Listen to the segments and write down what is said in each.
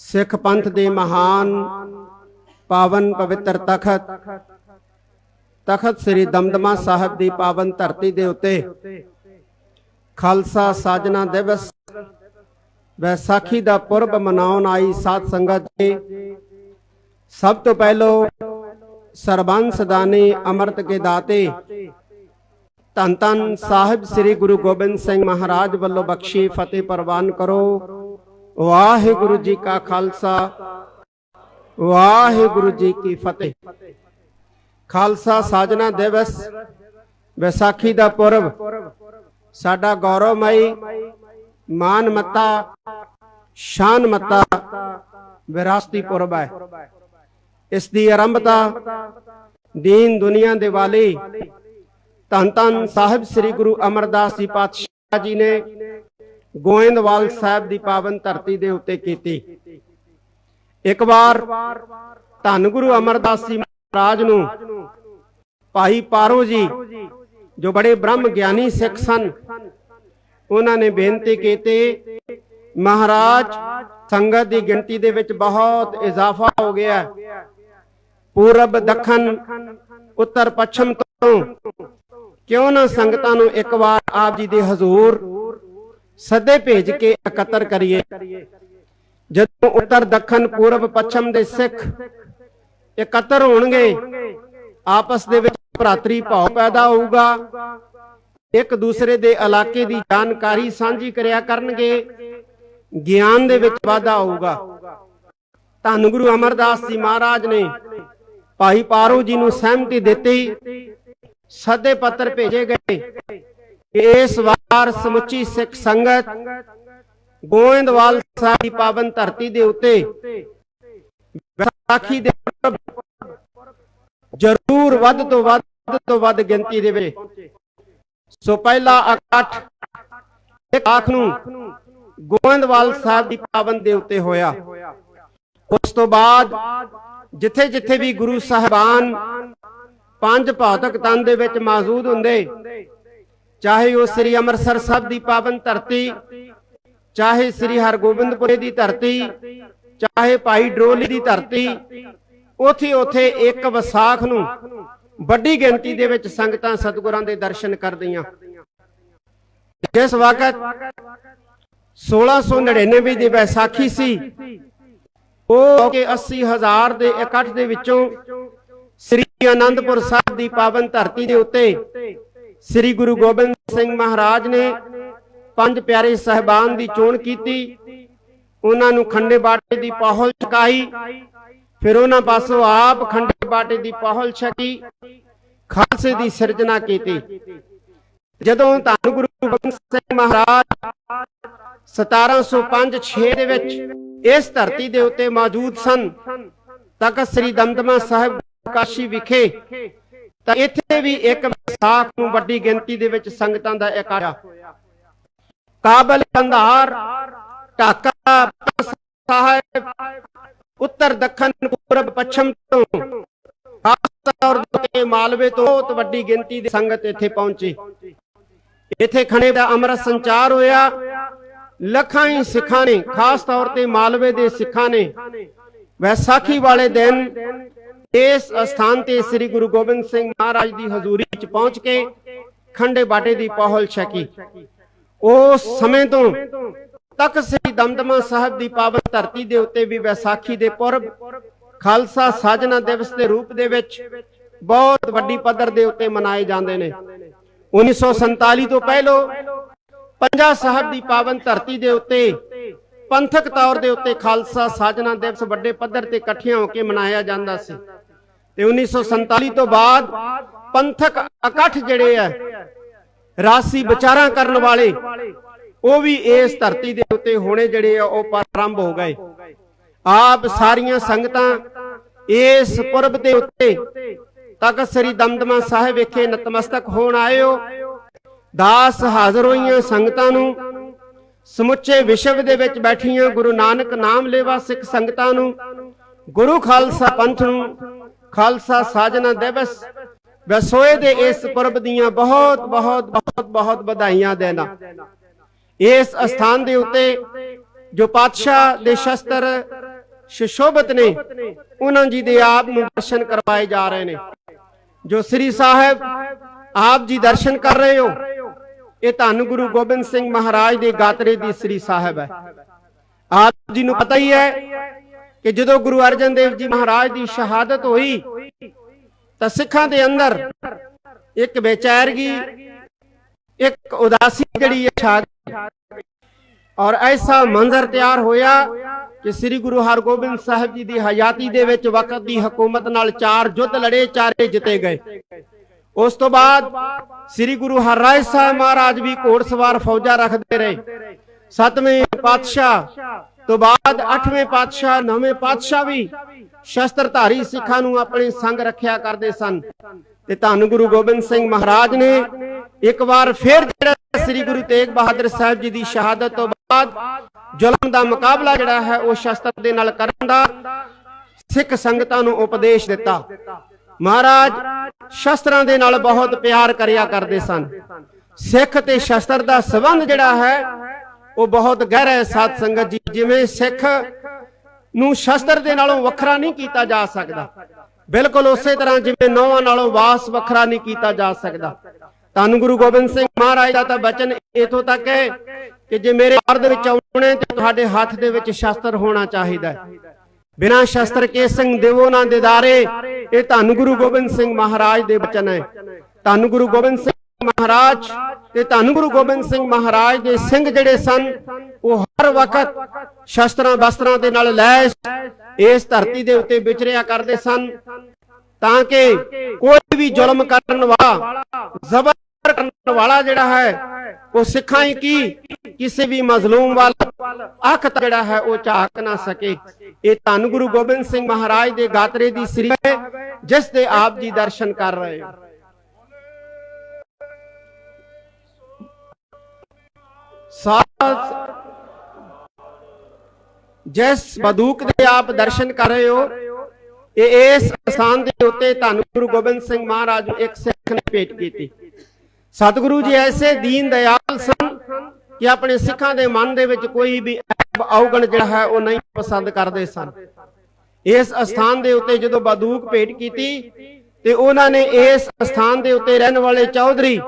ਸਿੱਖ ਪੰਥ ਦੇ ਮਹਾਨ ਪਾਵਨ ਪਵਿੱਤਰ ਤਖਤ ਤਖਤ ਸ੍ਰੀ ਦਮਦਮਾ ਸਾਹਿਬ ਦੀ ਪਾਵਨ ਧਰਤੀ ਦੇ ਉੱਤੇ ਖਾਲਸਾ ਸਾਜਨਾ ਦਿਵਸ ਵੈਸਾਖੀ ਦਾ ਪੁਰਬ ਮਨਾਉਣ ਆਈ ਸਾਧ ਸੰਗਤ ਜੀ। ਸਭ ਤੋਂ ਪਹਿਲੋ ਸਰਬੰਸ ਦਾਨੀ ਅੰਮ੍ਰਿਤ ਕੇ ਦਾਤੇ ਧੰਨ ਧੰਨ ਸਾਹਿਬ ਸ੍ਰੀ ਗੁਰੂ ਗੋਬਿੰਦ ਸਿੰਘ ਮਹਾਰਾਜ ਵੱਲੋਂ ਬਖਸ਼ੀ ਫਤਿਹ ਪ੍ਰਵਾਨ ਕਰੋ। ਵਾਹਿਗੁਰੂ ਜੀ ਕਾ ਖਾਲਸਾ। ਵਾਹਿਗੁਰੂ ਜੀ ਕੀ ਫਤਿਹ। ਖਾਲਸਾ ਸਾਜਨਾ ਦਿਵਸ। ਵਿਸਾਖੀ ਦਾ ਪੁਰਬ। ਸਾਡਾ ਗੌਰਵਮਈ ਸ਼ਾਨ ਮਤਾ, ਵਿਰਾਸਤੀ ਪੁਰਬ ਹੈ। ਇਸ ਦੀ ਆਰੰਭਤਾ ਦੀਨ ਦੁਨੀਆ ਦੇ ਵਾਲੀ ਧੰਨ ਧੰਨ ਸਾਹਿਬ ਸ੍ਰੀ ਗੁਰੂ ਅਮਰਦਾਸ ਜੀ ਪਾਤਸ਼ਾਹ ਜੀ ਨੇ ਗੋਇੰਦਵਾਲ ਸਾਹਿਬ ਦੀ ਪਾਵਨ ਧਰਤੀ ਦੇ ਉੱਤੇ ਕੀਤੀ। ਇੱਕ ਵਾਰ ਧੰਨ ਗੁਰੂ ਅਮਰਦਾਸ ਜੀ ਮਹਾਰਾਜ ਨੂੰ ਭਾਈ ਪਾਰੋ ਜੀ, ਜੋ ਬੜੇ ਬ੍ਰਹਮ ਗਿਆਨੀ ਸਿੱਖ ਸਨ, ਉਹਨਾਂ ਨੇ ਬੇਨਤੀ ਕੀਤੀ, ਮਹਾਰਾਜ, ਸੰਗਤ ਦੀ ਗਿਣਤੀ ਦੇ ਵਿੱਚ ਬਹੁਤ ਇਜ਼ਾਫਾ ਹੋ ਗਿਆ। ਪੂਰਬ, ਦੱਖਣ, ਉੱਤਰ, ਪੱਛਮ ਤੋਂ ਕਿਉਂ ਨਾ ਸੰਗਤਾਂ ਨੂੰ ਇੱਕ ਵਾਰ ਆਪ ਜੀ ਦੇ ਹਜ਼ੂਰ ਸੱਦੇ ਭੇਜ ਕੇ ਇਕੱਤਰ ਕਰੀਏ। ਜਦੋਂ ਉੱਤਰ ਦੱਖਣ ਪੂਰਬ ਪੱਛਮ ਦੇ ਸਿੱਖ ਇਕੱਤਰ ਹੋਣਗੇ, ਆਪਸ ਦੇ ਵਿੱਚ ਭਰਾਤਰੀ ਭਾਵ ਪੈਦਾ ਹੋਊਗਾ। ਇੱਕ ਦੂਸਰੇ ਦੇ ਇਲਾਕੇ ਦੀ ਜਾਣਕਾਰੀ ਸਾਂਝੀ ਕਰਿਆ ਕਰਨਗੇ, ਗਿਆਨ ਦੇ ਵਿੱਚ ਵਾਧਾ ਹੋਊਗਾ। ਧੰਨ ਗੁਰੂ ਅਮਰਦਾਸ ਜੀ ਮਹਾਰਾਜ ਨੇ ਭਾਈ ਪਾਰੋ ਜੀ ਨੂੰ ਸਹਿਮਤੀ ਦਿੱਤੀ, ਸੱਦੇ ਪੱਤਰ ਭੇਜੇ ਗਏ। ਇਸ ਵਾਰ ਸਮੁੱਚੀ ਸਿੱਖ ਸੰਗਤ ਗੋਇੰਦਵਾਲ ਸਾਹਿਬ ਦੀ ਪਾਵਨ ਧਰਤੀ ਦੇ ਉੱਤੇ ਵਿਸਾਖੀ ਦੇ ਜ਼ਰੂਰ ਵੱਧ ਤੋਂ ਵੱਧ ਤੋਂ ਵੱਧ ਗਿਣਤੀ ਦੇ ਵਿੱਚ। ਸੋ ਪਹਿਲਾ ਇਕੱਠ ਇੱਕ ਆਖ ਨੂੰ ਗੋਇੰਦਵਾਲ ਸਾਹਿਬ ਦੀ ਪਾਵਨ ਦੇ ਉੱਤੇ ਹੋਇਆ। ਉਸ ਤੋਂ ਬਾਅਦ ਜਿੱਥੇ ਜਿੱਥੇ ਵੀ ਗੁਰੂ ਸਾਹਿਬਾਨ ਪੰਜ ਭੌਤਿਕ ਤਨ ਦੇ ਵਿੱਚ ਮੌਜੂਦ ਹੁੰਦੇ ਚਾਹੇ ਉਹ ਸ੍ਰੀ ਅੰਮ੍ਰਿਤਸਰ ਸਾਹਿਬ ਦੀ ਪਾਵਨ ਧਰਤੀ, ਚਾਹੇ ਸ੍ਰੀ ਹਰਗੋਬਿੰਦਪੁਰ ਦੀ ਧਰਤੀ, ਚਾਹੇ ਭਾਈ ਡਰੋਲੀ ਦੀ ਧਰਤੀ, ਉਥੇ ਉਥੇ ਇੱਕ ਵਿਸਾਖ ਨੂੰ ਵੱਡੀ ਗਿਣਤੀ ਦੇ ਵਿੱਚ ਸੰਗਤਾਂ ਸਤਿਗੁਰਾਂ ਦੇ ਦਰਸ਼ਨ ਕਰਦੀਆਂ। ਜਿਸ ਵਕਤ 1699 ਦੀ ਵਿਸਾਖੀ ਸੀ, ਉਹ ਕਿ 80000 ਦੇ ਇਕੱਠ ਦੇ ਵਿੱਚੋਂ ਸ੍ਰੀ ਅਨੰਦਪੁਰ ਸਾਹਿਬ ਦੀ ਪਾਵਨ ਧਰਤੀ ਦੇ ਉੱਤੇ ਸ੍ਰੀ ਗੁਰੂ ਗੋਬਿੰਦ ਸਿੰਘ ਮਹਾਰਾਜ ਨੇ ਪੰਜ ਪਿਆਰੇ ਸਹਿਬਾਨ ਦੀ ਚੋਣ ਕੀਤੀ। ਉਹਨਾਂ ਨੂੰ ਖੰਡੇ ਬਾਟੇ ਦੀ ਪਹੁਲ ਚਕਾਈ ਫਿਰ ਉਹਨਾਂ ਪਾਸੋਂ ਆਪ ਖੰਡੇ ਬਾਟੇ ਦੀ ਪਹੁਲ ਛਕੀ। ਖਾਲਸੇ ਦੀ ਸਿਰਜਣਾ ਕੀਤੀ। ਜਦੋਂ ਧੰਨ ਗੁਰੂ ਗੋਬਿੰਦ ਸਿੰਘ ਮਹਾਰਾਜ 1705-6 ਦੇ ਵਿੱਚ ਇਸ ਧਰਤੀ ਦੇ ਉੱਤੇ ਮੌਜੂਦ ਸਨ, ਤਖਤ ਸ੍ਰੀ ਦਮਦਮਾ ਸਾਹਿਬ ਕਾਸ਼ੀ ਵਿਖੇ ਤਾਂ ਇੱਥੇ ਵੀ ਇੱਕ ਵਿਸਾਖ ਨੂੰ ਵੱਡੀ ਗਿਣਤੀ ਦੇ ਵਿੱਚ ਸੰਗਤਾਂ ਦਾ ਇਕੱਠ ਹੋਇਆ ਕਾਬਲ ਕੰਧਾਰ ਢਾਕਾ ਸਾਹਿਬ, ਉੱਤਰ ਦੱਖਣ, ਪੂਰਬ, ਪੱਛਮ ਤੋਂ, ਖਾਸ ਤੌਰ ਤੇ ਮਾਲਵੇ ਤੋਂ ਬਹੁਤ ਵੱਡੀ ਗਿਣਤੀ ਦੀ ਸੰਗਤ ਇੱਥੇ ਪਹੁੰਚੀ। ਇੱਥੇ ਖਣੇ ਦਾ ਅੰਮ੍ਰਿਤ ਸੰਚਾਰ ਹੋਇਆ। ਲੱਖਾਂ ਹੀ ਸਿੱਖਾਂ ਨੇ, ਖਾਸ ਤੌਰ ਤੇ ਮਾਲਵੇ ਦੇ ਸਿੱਖਾਂ ਨੇ। ਵੈਸਾਖੀ ਵਾਲੇ ਦਿਨ ਇਸ ਸਥਾਨ ਤੇ ਸ੍ਰੀ ਗੁਰੂ ਗੋਬਿੰਦ ਸਿੰਘ ਮਹਾਰਾਜ ਦੀ ਹਜ਼ੂਰੀ ਵਿੱਚ ਪਹੁੰਚ ਕੇ ਖੰਡੇ ਬਾਟੇ ਦੀ ਪਹੁਲ ਛਕੀ। ਉਸ ਸਮੇਂ ਤੋਂ ਤੱਕ ਸ੍ਰੀ ਦਮਦਮਾ ਸਾਹਿਬ ਦੀ ਪਾਵਨ ਧਰਤੀ ਦੇ ਉੱਤੇ ਵੀ ਵਿਸਾਖੀ ਦੇ ਪੁਰਬ, ਖਾਲਸਾ ਸਾਜਨਾ ਦਿਵਸ ਦੇ ਰੂਪ ਦੇ ਵਿੱਚ ਬਹੁਤ ਵੱਡੀ ਪੱਧਰ ਦੇ ਉੱਤੇ ਮਨਾਏ ਜਾਂਦੇ ਨੇ। 1947 ਤੋਂ ਪਹਿਲਾਂ ਪੰਜਾ ਸਾਹਿਬ ਦੀ ਪਾਵਨ ਧਰਤੀ ਦੇ ਉੱਤੇ ਪੰਥਕ ਤੌਰ ਦੇ ਉੱਤੇ ਖਾਲਸਾ ਸਾਜਨਾ ਦਿਵਸ ਵੱਡੇ ਪੱਧਰ ਤੇ ਇਕੱਠਿਆਂ ਹੋ ਕੇ ਮਨਾਇਆ ਜਾਂਦਾ ਸੀ। ਤੇ 1947 ਤੋਂ ਬਾਅਦ ਪੰਥਕ ਇਕੱਠ ਜਿਹੜੇ ਆ, ਰਾਸੀ ਵਿਚਾਰਾਂ ਕਰਨ ਵਾਲੇ, ਉਹ ਵੀ ਇਸ ਧਰਤੀ ਦੇ ਉੱਤੇ ਹੋਣੇ ਜਿਹੜੇ ਆ, ਉਹ ਪ੍ਰਾਰੰਭ ਹੋ ਗਏ। ਆਪ ਸਾਰੀਆਂ ਸੰਗਤਾਂ ਇਸ ਪੁਰਬ ਦੇ ਉੱਤੇ ਤਖਤ ਸ੍ਰੀ ਦਮਦਮਾ ਸਾਹਿਬ ਵਿਖੇ ਨਤਮਸਤਕ ਹੋਣ ਆਇਓ ਦਾਸ ਹਾਜ਼ਰ ਹੋਈਆਂ ਸੰਗਤਾਂ ਨੂੰ, ਸਮੁੱਚੇ ਵਿਸ਼ਵ ਦੇ ਵਿੱਚ ਬੈਠੀਆਂ ਗੁਰੂ ਨਾਨਕ ਨਾਮ ਲੇਵਾ ਸਿੱਖ ਸੰਗਤਾਂ ਨੂੰ, ਗੁਰੂ ਖਾਲਸਾ ਪੰਥ ਨੂੰ ਖਾਲਸਾ ਸਾਜਨਾ ਦਿਵਸ। ਵਸੋਏ ਦੇ ਇਸ ਪੁਰਬ ਦੀਆਂ ਬਹੁਤ ਬਹੁਤ ਬਹੁਤ ਬਹੁਤ ਵਧਾਈਆਂ ਦੇਣਾ। ਇਸ ਸਥਾਨ ਦੇ ਉੱਤੇ ਜੋ ਪਾਤਸ਼ਾਹ ਦੇ ਸ਼ਸਤਰ ਸ਼ਿਸ਼ੋਭਤ ਨੇ, ਉਹਨਾਂ ਜੀ ਦੇ ਆਪ ਨੂੰ ਦਰਸ਼ਨ ਕਰਵਾਏ ਜਾ ਰਹੇ ਨੇ। ਜੋ ਸ੍ਰੀ ਸਾਹਿਬ ਆਪ ਜੀ ਦਰਸ਼ਨ ਕਰ ਰਹੇ ਹੋ, ਇਹ ਧੰਨ ਗੁਰੂ ਗੋਬਿੰਦ ਸਿੰਘ ਮਹਾਰਾਜ ਦੇ ਗਾਤਰੇ ਦੀ ਸ੍ਰੀ ਸਾਹਿਬ ਹੈ। ਆਪ ਜੀ ਨੂੰ ਪਤਾ ਹੀ ਹੈ ਕਿ ਜਦੋਂ ਗੁਰੂ ਅਰਜਨ ਦੇਵ ਜੀ ਮਹਾਰਾਜ ਦੀ ਸ਼ਹਾਦਤ ਹੋਈ, ਤਾਂ ਸਿੱਖਾਂ ਦੇ ਅੰਦਰ ਇੱਕ ਬੇਚੈਰਗੀ, ਇੱਕ ਉਦਾਸੀ ਜਿਹੜੀ ਹੈ ਛਾ ਗਈ। ਔਰ ਐਸਾ ਮੰਜ਼ਰ ਤਿਆਰ ਹੋਇਆ ਕਿ ਸ੍ਰੀ ਗੁਰੂ ਹਰਗੋਬਿੰਦ ਸਾਹਿਬ ਜੀ ਦੀ ਹਯਾਤੀ ਦੇ ਵਿੱਚ ਵਕਤ ਦੀ ਹਕੂਮਤ ਨਾਲ ਚਾਰ ਯੁੱਧ ਲੜੇ, ਚਾਰੇ ਜਿੱਤੇ ਗਏ ਉਸ ਤੋਂ ਬਾਅਦ ਸ੍ਰੀ ਗੁਰੂ ਹਰਰਾਏ ਸਾਹਿਬ ਮਹਾਰਾਜ ਵੀ ਘੋੜਸਵਾਰ ਫੌਜਾਂ ਰੱਖਦੇ ਰਹੇ ਸਤਵੇਂ ਪਾਤਸ਼ਾਹ ਤੋਂ ਬਾਅਦ ਅੱਠਵੇਂ ਪਾਤਸ਼ਾਹ, ਨੌਵੇਂ ਪਾਤਸ਼ਾਹ ਵੀ ਸ਼ਸਤਰਧਾਰੀ ਸਿੱਖਾਂ ਨੂੰ ਆਪਣੇ ਸੰਗ ਰੱਖਿਆ ਕਰਦੇ ਸਨ। ਤੇ ਧੰਨ ਗੁਰੂ ਗੋਬਿੰਦ ਸਿੰਘ ਮਹਾਰਾਜ ਨੇ ਇੱਕ ਵਾਰ ਫਿਰ ਜਿਹੜਾ ਸ੍ਰੀ ਗੁਰੂ ਤੇਗ ਬਹਾਦਰ ਸਾਹਿਬ ਜੀ ਦੀ ਸ਼ਹਾਦਤ ਤੋਂ ਬਾਅਦ ਜ਼ੁਲਮ ਦਾ ਮੁਕਾਬਲਾ ਜਿਹੜਾ ਹੈ, ਉਹ ਸ਼ਸਤਰ ਦੇ ਨਾਲ ਕਰਨ ਦਾ ਸਿੱਖ ਸੰਗਤਾਂ ਨੂੰ ਉਪਦੇਸ਼ ਦਿੱਤਾ। ਮਹਾਰਾਜ ਸ਼ਸਤਰਾਂ ਦੇ ਨਾਲ ਬਹੁਤ ਪਿਆਰ ਕਰਿਆ ਕਰਦੇ ਸਨ। ਸਿੱਖ ਤੇ ਸ਼ਸਤਰ ਦਾ ਸਬੰਧ ਜਿਹੜਾ ਹੈ ਉਹ ਬਹੁਤ ਗਹਿਰਾ ਹੈ ਸਾਧ ਸੰਗਤ ਜੀ, ਜਿਵੇਂ ਸਿੱਖ ਨੂੰ ਸ਼ਸਤਰ ਦੇ ਨਾਲੋਂ ਵੱਖਰਾ ਨਹੀਂ ਕੀਤਾ ਜਾ ਸਕਦਾ। ਬਿਲਕੁਲ ਉਸੇ ਤਰ੍ਹਾਂ ਜਿਵੇਂ ਨੌਵਾਂ ਨਾਲੋਂ ਵਾਸ ਵੱਖਰਾ ਨਹੀਂ ਕੀਤਾ ਜਾ ਸਕਦਾ। ਧੰਨ ਗੁਰੂ ਗੋਬਿੰਦ ਸਿੰਘ ਮਹਾਰਾਜ ਦਾ ਤਾਂ ਬਚਨ ਇਥੋਂ ਤੱਕ ਹੈ ਕਿ ਜੇ ਮੇਰੇ ਘਰ ਦੇ ਵਿੱਚ ਆਉਣੇ ਤੇ ਤੁਹਾਡੇ ਹੱਥ ਦੇ ਵਿੱਚ ਸ਼ਸਤਰ ਹੋਣਾ ਚਾਹੀਦਾ ਹੈ। ਬਿਨਾਂ ਸ਼ਸਤਰ ਕੇ ਸਿੰਘ ਦੇਵੋ ਨਾ ਦਿਦਾਰੇ, ਇਹ ਧੰਨ ਗੁਰੂ ਗੋਬਿੰਦ ਸਿੰਘ ਮਹਾਰਾਜ ਦੇ ਬਚਨ ਹੈ। ਧੰਨ ਗੁਰੂ ਗੋਬਿੰਦ ਸਿੰਘ ਮਹਾਰਾਜ ਤੇ ਧੰਨ ਗੁਰੂ ਗੋਬਿੰਦ ਸਿੰਘ ਮਹਾਰਾਜ ਦੇ ਸਿੰਘ ਜਿਹੜੇ ਸਨ, ਉਹ ਹਰ ਵਕਤ ਸ਼ਸਤਰਾਂ ਬਸਤਰਾਂ ਦੇ ਨਾਲ ਲੈਸ ਇਸ ਧਰਤੀ ਦੇ ਉੱਤੇ ਵਿਚਰਿਆ ਕਰਦੇ ਸਨ। ਤਾਂ ਕਿ ਕੋਈ ਵੀ ਜ਼ੁਲਮ ਕਰਨ ਵਾਲਾ, ਜ਼ਬਰ ਕਰਨ ਵਾਲਾ ਜਿਹੜਾ ਹੈ, ਉਹ ਸਿੱਖਾਂ ਹੀ ਕੀ? ਕਿਸੇ ਵੀ ਮਜ਼ਲੂਮ ਵੱਲ ਅੱਖ ਜਿਹੜਾ ਹੈ, ਉਹ ਝਾਕ ਨਾ ਸਕੇ। ਇਹ ਧੰਨ ਗੁਰੂ ਗੋਬਿੰਦ ਸਿੰਘ ਮਹਾਰਾਜ ਦੇ ਗਾਤਰੇ ਦੀ ਸ੍ਰੀ ਜਿਸ ਦੇ ਆਪ ਜੀ ਦਰਸ਼ਨ ਕਰ ਰਹੇ ਹੋ। ਸਾਥ ਜਿਸ ਬਦੂਕ ਦੇ ਆਪ ਦਰਸ਼ਨ ਕਰ ਰਹੇ ਹੋ, ਇਹ ਇਸ ਸਥਾਨ ਦੇ ਉੱਤੇ ਧੰਨ ਗੁਰੂ ਗੋਬਿੰਦ ਸਿੰਘ ਮਹਾਰਾਜ ਨੂੰ ਇੱਕ ਸਿੱਖ ਨੇ ਭੇਟ ਕੀਤੀ। ਸਤਿਗੁਰੂ ਜੀ ਐਸੇ ਦੀਨ ਦਇਆਲ ਸਨ ਕਿ ਆਪਣੇ ਸਿੱਖਾਂ ਦੇ ਮਨ ਦੇ ਵਿੱਚ ਕੋਈ ਵੀ ਐਬ ਔਗਣ ਜਿਹੜਾ ਹੈ ਉਹ ਨਹੀਂ ਪਸੰਦ ਕਰਦੇ ਸਨ। ਇਸ ਸਥਾਨ ਦੇ ਉੱਤੇ ਜਦੋਂ ਬਦੂਕ ਭੇਟ ਕੀਤੀ ਤੇ ਉਹਨਾਂ ਨੇ ਇਸ ਸਥਾਨ ਦੇ ਉੱਤੇ ਰਹਿਣ ਵਾਲੇ ਚੌਧਰੀ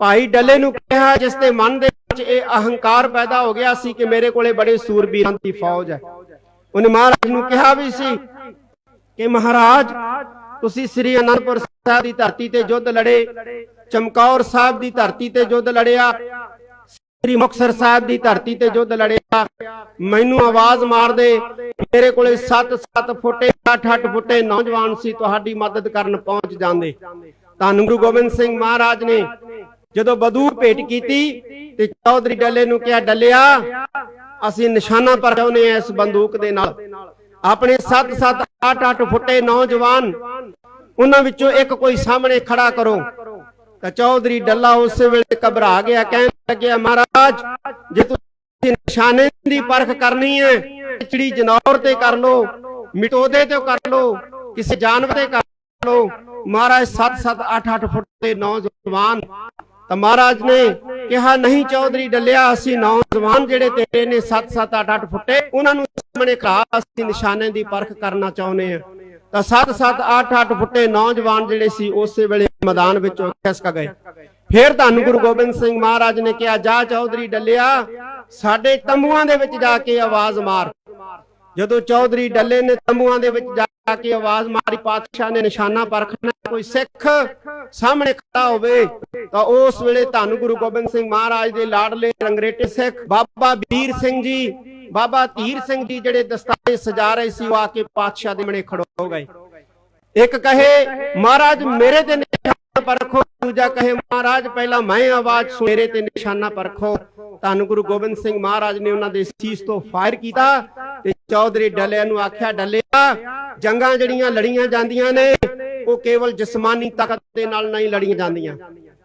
ਭਾਈ ਡੱਲੇ ਨੂੰ ਕਿਹਾ, ਜਿਸ ਦੇ ਮਨ ਦੇ ਵਿੱਚ ਇਹ ਅਹੰਕਾਰ ਪੈਦਾ ਹੋ ਗਿਆ ਸੀ ਕਿ ਮੇਰੇ ਕੋਲੇ ਬੜੇ ਸੂਰਬੀਰਾਂ ਦੀ ਫੌਜ ਹੈ। ਉਹਨੇ ਮਹਾਰਾਜ ਨੂੰ ਕਿਹਾ ਵੀ ਸੀ ਕਿ ਮਹਾਰਾਜ, ਤੁਸੀਂ ਸ੍ਰੀ ਅਨੰਦਪੁਰ ਸਾਹਿਬ ਦੀ ਧਰਤੀ ਤੇ ਯੁੱਧ ਲੜੇ, ਚਮਕੌਰ ਸਾਹਿਬ ਦੀ ਧਰਤੀ ਤੇ ਯੁੱਧ ਲੜਿਆ, ਸ੍ਰੀ ਮੁਕਤਸਰ ਸਾਹਿਬ ਦੀ ਧਰਤੀ ਤੇ ਯੁੱਧ ਲੜਿਆ, ਮੈਨੂੰ ਆਵਾਜ਼ ਮਾਰ ਦੇ, ਮੇਰੇ ਕੋਲੇ 7-7 ਫੁੱਟੇ 8-8 ਫੁੱਟੇ ਨੌਜਵਾਨ ਸੀ, ਤੁਹਾਡੀ ਮਦਦ ਕਰਨ ਪਹੁੰਚ ਜਾਂਦੇ। ਧੰਨ ਗੁਰੂ ਗੋਬਿੰਦ ਸਿੰਘ ਮਹਾਰਾਜ ਨੇ ਜਦੋਂ ਬਦੂ ਭੇਟ ਕੀਤੀ ਤੇ ਚੌਧਰੀ ਡੱਲੇ ਨੂੰ ਕਿਹਾ, ਡੱਲਿਆ, ਅਸੀਂ ਨਿਸ਼ਾਨਾ ਪਰ ਚਾਹੁੰਦੇ ਆ ਇਸ ਬੰਦੂਕ ਦੇ ਨਾਲ। ਆਪਣੇ 7-7 8-8 ਫੁੱਟੇ ਨੌਜਵਾਨ, ਉਹਨਾਂ ਵਿੱਚੋਂ ਇੱਕ ਕੋਈ ਸਾਹਮਣੇ ਖੜਾ ਕਰੋ। ਤਾਂ ਚੌਧਰੀ ਡੱਲਾ ਉਸ ਵੇਲੇ ਘਬਰਾ ਗਿਆ, ਕਹਿਣ ਲੱਗਿਆ, ਮਹਾਰਾਜ, ਜੇ ਤੁਸੀਂ ਨਿਸ਼ਾਨੇ ਦੀ ਪਰਖ ਕਰਨੀ ਹੈ ਚਿੜੀ ਜਨੌਰ ਤੇ ਕਰ ਲੋ ਮਿਟੋਦੇ ਤੇ ਕਰ ਲੋ ਕਿਸੇ ਜਾਨਵਰ ਤੇ ਕਰ ਲੋ ਮਹਾਰਾਜ 7-7 8-8 ਫੁੱਟ ਦੇ ਨੌਜਵਾਨ ਤਾਂ ਮਹਾਰਾਜ ਨੇ ਕਿਹਾ, ਨਹੀਂ ਚੌਧਰੀ ਡੱਲਿਆ, ਅਸੀਂ ਨੌਜਵਾਨ ਜਿਹੜੇ ਤੇਰੇ ਨੇ 7-7 8-8 ਫੁੱਟੇ, ਉਹਨਾਂ ਨੂੰ ਸਾਹਮਣੇ ਖੜਾ ਅਸੀਂ ਨਿਸ਼ਾਨੇ ਦੀ ਪਰਖ ਕਰਨਾ ਚਾਹੁੰਦੇ ਆ ਤਾਂ 7-7 8-8 ਫੁੱਟੇ ਨੌਜਵਾਨ ਜਿਹੜੇ ਸੀ, ਉਸੇ ਵੇਲੇ ਮੈਦਾਨ ਵਿੱਚੋਂ ਖਿਸਕ ਗਏ। ਫਿਰ ਧੰਨ ਗੁਰੂ ਗੋਬਿੰਦ ਸਿੰਘ ਮਹਾਰਾਜ ਨੇ ਕਿਹਾ, ਜਾ ਚੌਧਰੀ ਡੱਲਿਆ, ਸਾਡੇ ਤੰਬੂਆਂ ਦੇ ਵਿੱਚ ਜਾ ਕੇ ਆਵਾਜ਼ ਮਾਰ। ਜਦੋਂ ਚੌਧਰੀ ਡੱਲੇ ਨੇ ਤੰਬੂਆਂ ਦੇ ਵਿੱਚ ਜਾ ਕੇ ਆਵਾਜ਼ ਮਾਰੀ, ਪਾਤਸ਼ਾਹ ਨੇ ਨਿਸ਼ਾਨਾ ਪਰਖਣਾ, ਕੋਈ ਸਿੱਖ ਸਾਹਮਣੇ ਖੜਾ ਹੋਵੇ, ਤਾਂ ਉਸ ਵੇਲੇ ਧੰਨ ਗੁਰੂ ਗੋਬਿੰਦ ਸਿੰਘ ਮਹਾਰਾਜ ਦੇ ਲਾਡਲੇ ਰੰਗਰੇਟੇ ਸਿੱਖ ਬਾਬਾ ਵੀਰ ਸਿੰਘ ਜੀ, ਬਾਬਾ ਧੀਰ ਸਿੰਘ ਜੀ ਜਿਹੜੇ ਦਸਤਾਰੇ ਸਜਾ ਰਹੇ ਸੀ, ਉਹ ਆ ਕੇ ਪਾਤਸ਼ਾਹ ਦੇ ਮਣੇ ਖੜੋ ਹੋ ਗਏ। ਇੱਕ ਕਹੇ, ਮਹਾਰਾਜ, ਮੇਰੇ ਤੇ ਨਿਸ਼ਾਨਾ ਪਰਖੋ। ਦੂਜਾ ਕਹੇ, ਮਹਾਰਾਜ, ਪਹਿਲਾਂ ਮੈਂ ਆਵਾਜ਼ ਸੁਣ, ਮੇਰੇ ਤੇ ਨਿਸ਼ਾਨਾ ਪਰਖੋ। ਧੰਨ ਗੁਰੂ ਗੋਬਿੰਦ ਸਿੰਘ ਮਹਾਰਾਜ ਨੇ ਉਹਨਾਂ ਦੇ ਸੀਸ ਤੋਂ ਫਾਇਰ ਕੀਤਾ। ਚੌਧਰੀ ਡੱਲਿਆਂ ਨੂੰ ਆਖਿਆ, ਡੱਲਿਆ, ਜੰਗਾਂ ਜਿਹੜੀਆਂ ਲੜੀਆਂ ਜਾਂਦੀਆਂ ਨੇ, ਉਹ ਕੇਵਲ ਜਿਸਮਾਨੀ ਤਾਕਤ ਦੇ ਨਾਲ ਨਹੀਂ ਲੜੀਆਂ ਜਾਂਦੀਆਂ।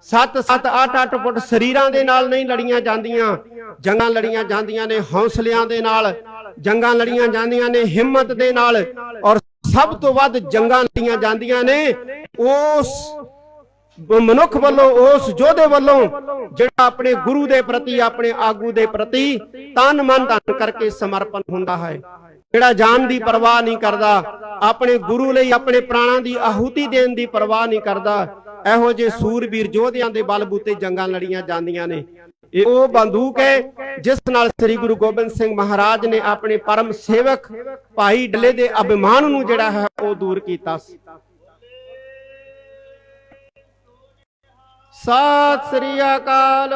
7 7 8 8 ਫੁੱਟ ਸਰੀਰਾਂ ਦੇ ਨਾਲ ਨਹੀਂ ਲੜੀਆਂ ਜਾਂਦੀਆਂ। ਜੰਗਾਂ ਲੜੀਆਂ ਜਾਂਦੀਆਂ ਨੇ ਹੌਸਲਿਆਂ ਦੇ ਨਾਲ, ਜੰਗਾਂ ਲੜੀਆਂ ਜਾਂਦੀਆਂ ਨੇ ਹਿੰਮਤ ਦੇ ਨਾਲ ਔਰ ਸਭ ਤੋਂ ਵੱਧ ਜੰਗਾਂ ਲੜੀਆਂ ਜਾਂਦੀਆਂ ਨੇ, ਉਸ ਮਨੁੱਖ ਵੱਲੋਂ, ਉਸ ਯੋਧੇ ਵੱਲੋਂ, ਜਿਹੜਾ ਆਪਣੇ ਗੁਰੂ ਦੇ ਪ੍ਰਤੀ, ਆਪਣੇ ਆਗੂ ਦੇ ਪ੍ਰਤੀ ਤਨ ਮਨ ਧਨ ਕਰਕੇ ਸਮਰਪਣ ਹੁੰਦਾ ਹੈ, ਜਿਹੜਾ ਜਾਨ ਦੀ ਪਰਵਾਹ ਨਹੀਂ ਕਰਦਾ, ਆਪਣੇ ਗੁਰੂ ਲਈ, ਆਪਣੇ ਪ੍ਰਾਣਾਂ ਦੀ ਆਹੂਤੀ ਦੇਣ ਦੀ ਪਰਵਾਹ ਨਹੀਂ ਕਰਦਾ, ਇਹੋ ਜਿਹੇ ਸੂਰਬੀਰ ਯੋਧਿਆਂ ਦੇ ਬਲਬੂਤੇ ਜੰਗਾਂ ਲੜੀਆਂ ਜਾਂਦੀਆਂ ਨੇ। ਇਹ ਉਹ ਬੰਦੂਕ ਹੈ, ਜਿਸ ਨਾਲ ਸ੍ਰੀ ਗੁਰੂ ਗੋਬਿੰਦ ਸਿੰਘ ਮਹਾਰਾਜ ਨੇ ਆਪਣੇ ਪਰਮ ਸੇਵਕ ਭਾਈ ਡਲੇ ਦੇ ਅਭਿਮਾਨ ਨੂੰ ਜਿਹੜਾ ਹੈ, ਉਹ ਦੂਰ ਕੀਤਾ ਸੀ। ਸਤਿ ਸ੍ਰੀ ਅਕਾਲ।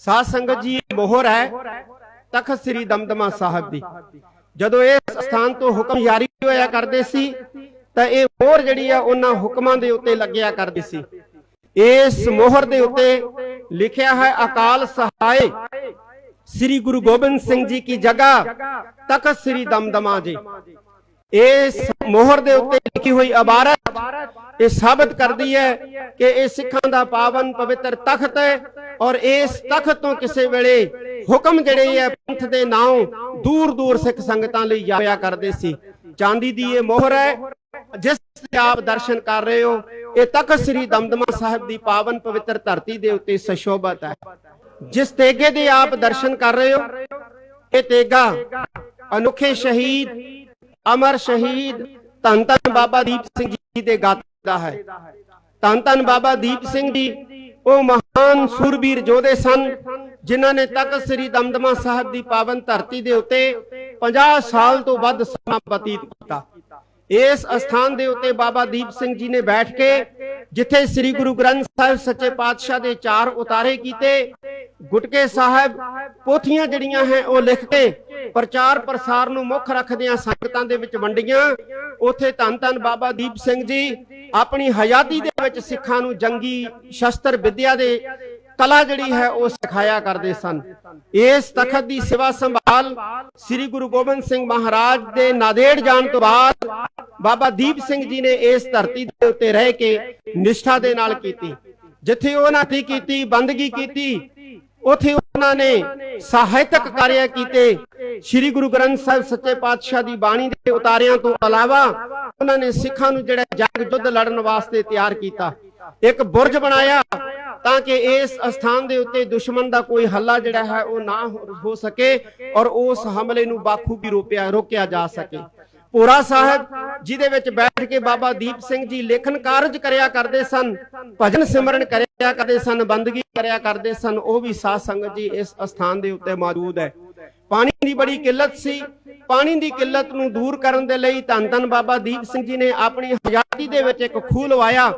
ਸਾਧ ਸੰਗਤ ਜੀ ਮੋਹਰ ਹੈ। ਤਖਤ ਸ੍ਰੀ ਦਮਦਮਾ ਸਾਹਿਬ ਦੀ। ਜਦੋਂ ਇਸ ਸਥਾਨ ਤੋਂ ਹੁਕਮ ਜਾਰੀ ਹੋਇਆ ਕਰਦੇ ਸੀ, ਤਾਂ ਇਹ ਮੋਹਰ ਜਿਹੜੀ ਆ, ਉਹਨਾਂ ਹੁਕਮਾਂ ਦੇ ਉੱਤੇ ਲੱਗਿਆ ਕਰਦੀ ਸੀ। ਇਸ ਮੋਹਰ ਦੇ ਉੱਤੇ ਲਿਖਿਆ ਹੈ, ਅਕਾਲ ਸਹਾਇ। ਸ੍ਰੀ ਗੁਰੂ ਗੋਬਿੰਦ ਸਿੰਘ ਜੀ ਕੀ ਜਗ੍ਹਾ, ਤਖਤ ਸ੍ਰੀ ਦਮਦਮਾ ਜੀ। ਇਸ ਮੋਹਰ ਦੇ ਉੱਤੇ ਲਿਖੀ ਹੋਈ ਇਬਾਰਤ ਇਹ ਸਾਬਤ ਕਰਦੀ ਹੈ ਕਿ ਇਹ ਸਿੱਖਾਂ ਦਾ ਪਾਵਨ ਪਵਿੱਤਰ ਤਖਤ ਹੈ ਔਰ ਇਸ ਤਖਤ ਤੋਂ ਕਿਸੇ ਵੇਲੇ ਹੁਕਮ ਜਿਹੜੇ ਹੈ ਪੰਥ ਦੇ ਨਾਮ ਦੂਰ ਦੂਰ ਸਿੱਖ ਸੰਗਤਾਂ ਲਈ ਜਾਇਆ ਕਰਦੇ ਸੀ। ਚਾਂਦੀ ਦੀ ਇਹ ਮੋਹਰ ਹੈ, ਜਿਸ ਦੇ ਆਪ ਦਰਸ਼ਨ ਕਰ ਰਹੇ ਹੋ, ਇਹ ਤਖਤ ਸ੍ਰੀ ਦਮਦਮਾ ਸਾਹਿਬ ਦੀ ਪਾਵਨ ਪਵਿੱਤਰ ਧਰਤੀ ਦੇ ਉੱਤੇ ਸਸ਼ੋਭਤ ਹੈ। ਜਿਸ ਤੇਗੇ ਦੇ ਆਪ ਦਰਸ਼ਨ ਕਰ ਰਹੇ ਹੋ, ਇਹ ਤੇਗਾ ਅਨੁਖੇ ਸ਼ਹੀਦ ਅਮਰ ਸ਼ਹੀਦ ਧੰਨ ਧੰਨ ਬਾਬਾ ਦੀਪ ਸਿੰਘ ਜੀ ਦੇ ਗਾਤ ਦਾ ਹੈ। ਧੰਨ ਧੰਨ ਬਾਬਾ ਦੀਪ ਸਿੰਘ ਜੀ, ਉਹ ਮਹਾਨ ਸੂਰਬੀਰ ਯੋਧੇ ਸਨ, ਜਿਨ੍ਹਾਂ ਨੇ ਤਖਤ ਸ੍ਰੀ ਦਮਦਮਾ ਸਾਹਿਬ ਦੀ ਪਾਵਨ ਧਰਤੀ ਦੇ ਉੱਤੇ 50 ਸਾਲ ਤੋਂ ਵੱਧ ਸਮਾਂ ਬਤੀਤ ਕੀਤਾ। ਇਸ ਅਸਥਾਨ ਦੇ ਉੱਤੇ ਬਾਬਾ ਦੀਪ ਸਿੰਘ ਜੀ ਨੇ ਬੈਠ ਕੇ ਜਿੱਥੇ ਸ੍ਰੀ ਗੁਰੂ ਗ੍ਰੰਥ ਸਾਹਿਬ ਸੱਚੇ ਪਾਤਸ਼ਾਹ ਦੇ ਚਾਰ ਉਤਾਰੇ ਕੀਤੇ, ਗੁਟਕੇ ਸਾਹਿਬ, ਪੋਥੀਆਂ ਜਿਹੜੀਆਂ ਹੈ ਉਹ ਲਿਖ ਕੇ ਪ੍ਰਚਾਰ ਪ੍ਰਸਾਰ ਨੂੰ ਮੁੱਖ ਰੱਖਦਿਆਂ ਸੰਗਤਾਂ ਦੇ ਵਿੱਚ ਵੰਡੀਆਂ। ਉਥੇ ਧੰਨ ਧੰਨ ਬਾਬਾ ਦੀਪ ਸਿੰਘ ਜੀ, ਆਪਣੀ ਹਯਾਤੀ ਦੇ ਵਿੱਚ ਸਿੱਖਾਂ ਨੂੰ ਜੰਗੀ ਸ਼ਸਤਰ ਵਿੱਦਿਆ ਦੇ ਕਲਾ ਜਿਹੜੀ ਹੈ ਉਹ ਸਿਖਾਇਆ ਕਰਦੇ ਸਨ। ਇਸ ਤਖਤ ਦੀ ਸੇਵਾ ਸੰਭਾਲ ਸ੍ਰੀ ਗੁਰੂ ਗੋਬਿੰਦ ਸਿੰਘ ਮਹਾਰਾਜ ਦੇ ਨਾਦੇੜ ਜਾਣ ਤੋਂ ਬਾਅਦ ਬਾਬਾ ਦੀਪ ਸਿੰਘ ਜੀ ਨੇ ਇਸ ਧਰਤੀ ਦੇ ਉੱਤੇ ਰਹਿ ਕੇ ਨਿਸ਼ਠਾ ਦੇ ਨਾਲ ਕੀਤੀ। ਜਿੱਥੇ ਉਹਨਾਂ ਦੀ ਕੀਤੀ, ਬੰਦਗੀ ਕੀਤੀ ਉਥੇ ਉਹਨਾਂ ਨੇ ਸਾਹਿਤਕ ਕਾਰਿਆ ਕੀਤੇ। ਸ੍ਰੀ ਗੁਰੂ ਗ੍ਰੰਥ ਸਾਹਿਬ ਸੱਚੇ ਪਾਤਸ਼ਾਹ ਦੀ ਬਾਣੀ ਦੇ ਉਤਾਰਿਆਂ ਤੋਂ ਇਲਾਵਾ ਉਹਨਾਂ ਨੇ ਸਿੱਖਾਂ ਨੂੰ ਜਿਹੜਾ ਜੰਗ ਯੁੱਧ ਲੜਨ ਵਾਸਤੇ ਤਿਆਰ ਕੀਤਾ। ਇੱਕ ਬੁਰਜ ਬਣਾਇਆ ਤਾਂ ਕਿ ਇਸ ਸਥਾਨ ਦੇ ਉੱਤੇ ਦੁਸ਼ਮਣ ਦਾ ਕੋਈ ਹੱਲਾ ਜਿਹੜਾ ਹੈ ਉਹ ਨਾ ਹੋ- ਹੋ ਸਕੇ ਔਰ ਉਸ ਹਮਲੇ ਨੂੰ ਬਾਖੂਬੀ ਰੋਕਿਆ ਰੋਕਿਆ ਜਾ ਸਕੇ। ਪੂਰਾ ਸਾਹਿਬ, ਜਿਹਦੇ ਵਿੱਚ ਬੈਠ ਕੇ ਬਾਬਾ ਦੀਪ ਸਿੰਘ ਜੀ ਲੇਖਨ ਕਾਰਜ ਕਰਿਆ ਕਰਦੇ ਸਨ, ਭਜਨ ਸਿਮਰਨ ਕਰਿਆ ਕਰਦੇ ਸਨ, ਬੰਦਗੀ ਕਰਿਆ ਕਰਦੇ ਸਨ, ਉਹ ਵੀ ਸਾਧ ਸੰਗਤ ਜੀ ਇਸ ਸਥਾਨ ਦੇ ਉੱਤੇ ਮੌਜੂਦ ਹੈ। ਪਾਣੀ ਦੀ ਬੜੀ ਕਿੱਲਤ ਸੀ। ਪਾਣੀ ਦੀ ਕਿੱਲਤ ਨੂੰ ਦੂਰ ਕਰਨ ਦੇ ਲਈ ਧੰਨ ਧੰਨ ਬਾਬਾ ਦੀਪ ਸਿੰਘ ਜੀ ਨੇ ਆਪਣੀ ਹਯਾਤੀ ਦੇ ਵਿੱਚ ਇੱਕ ਖੂਹ ਲਵਾਇਆ,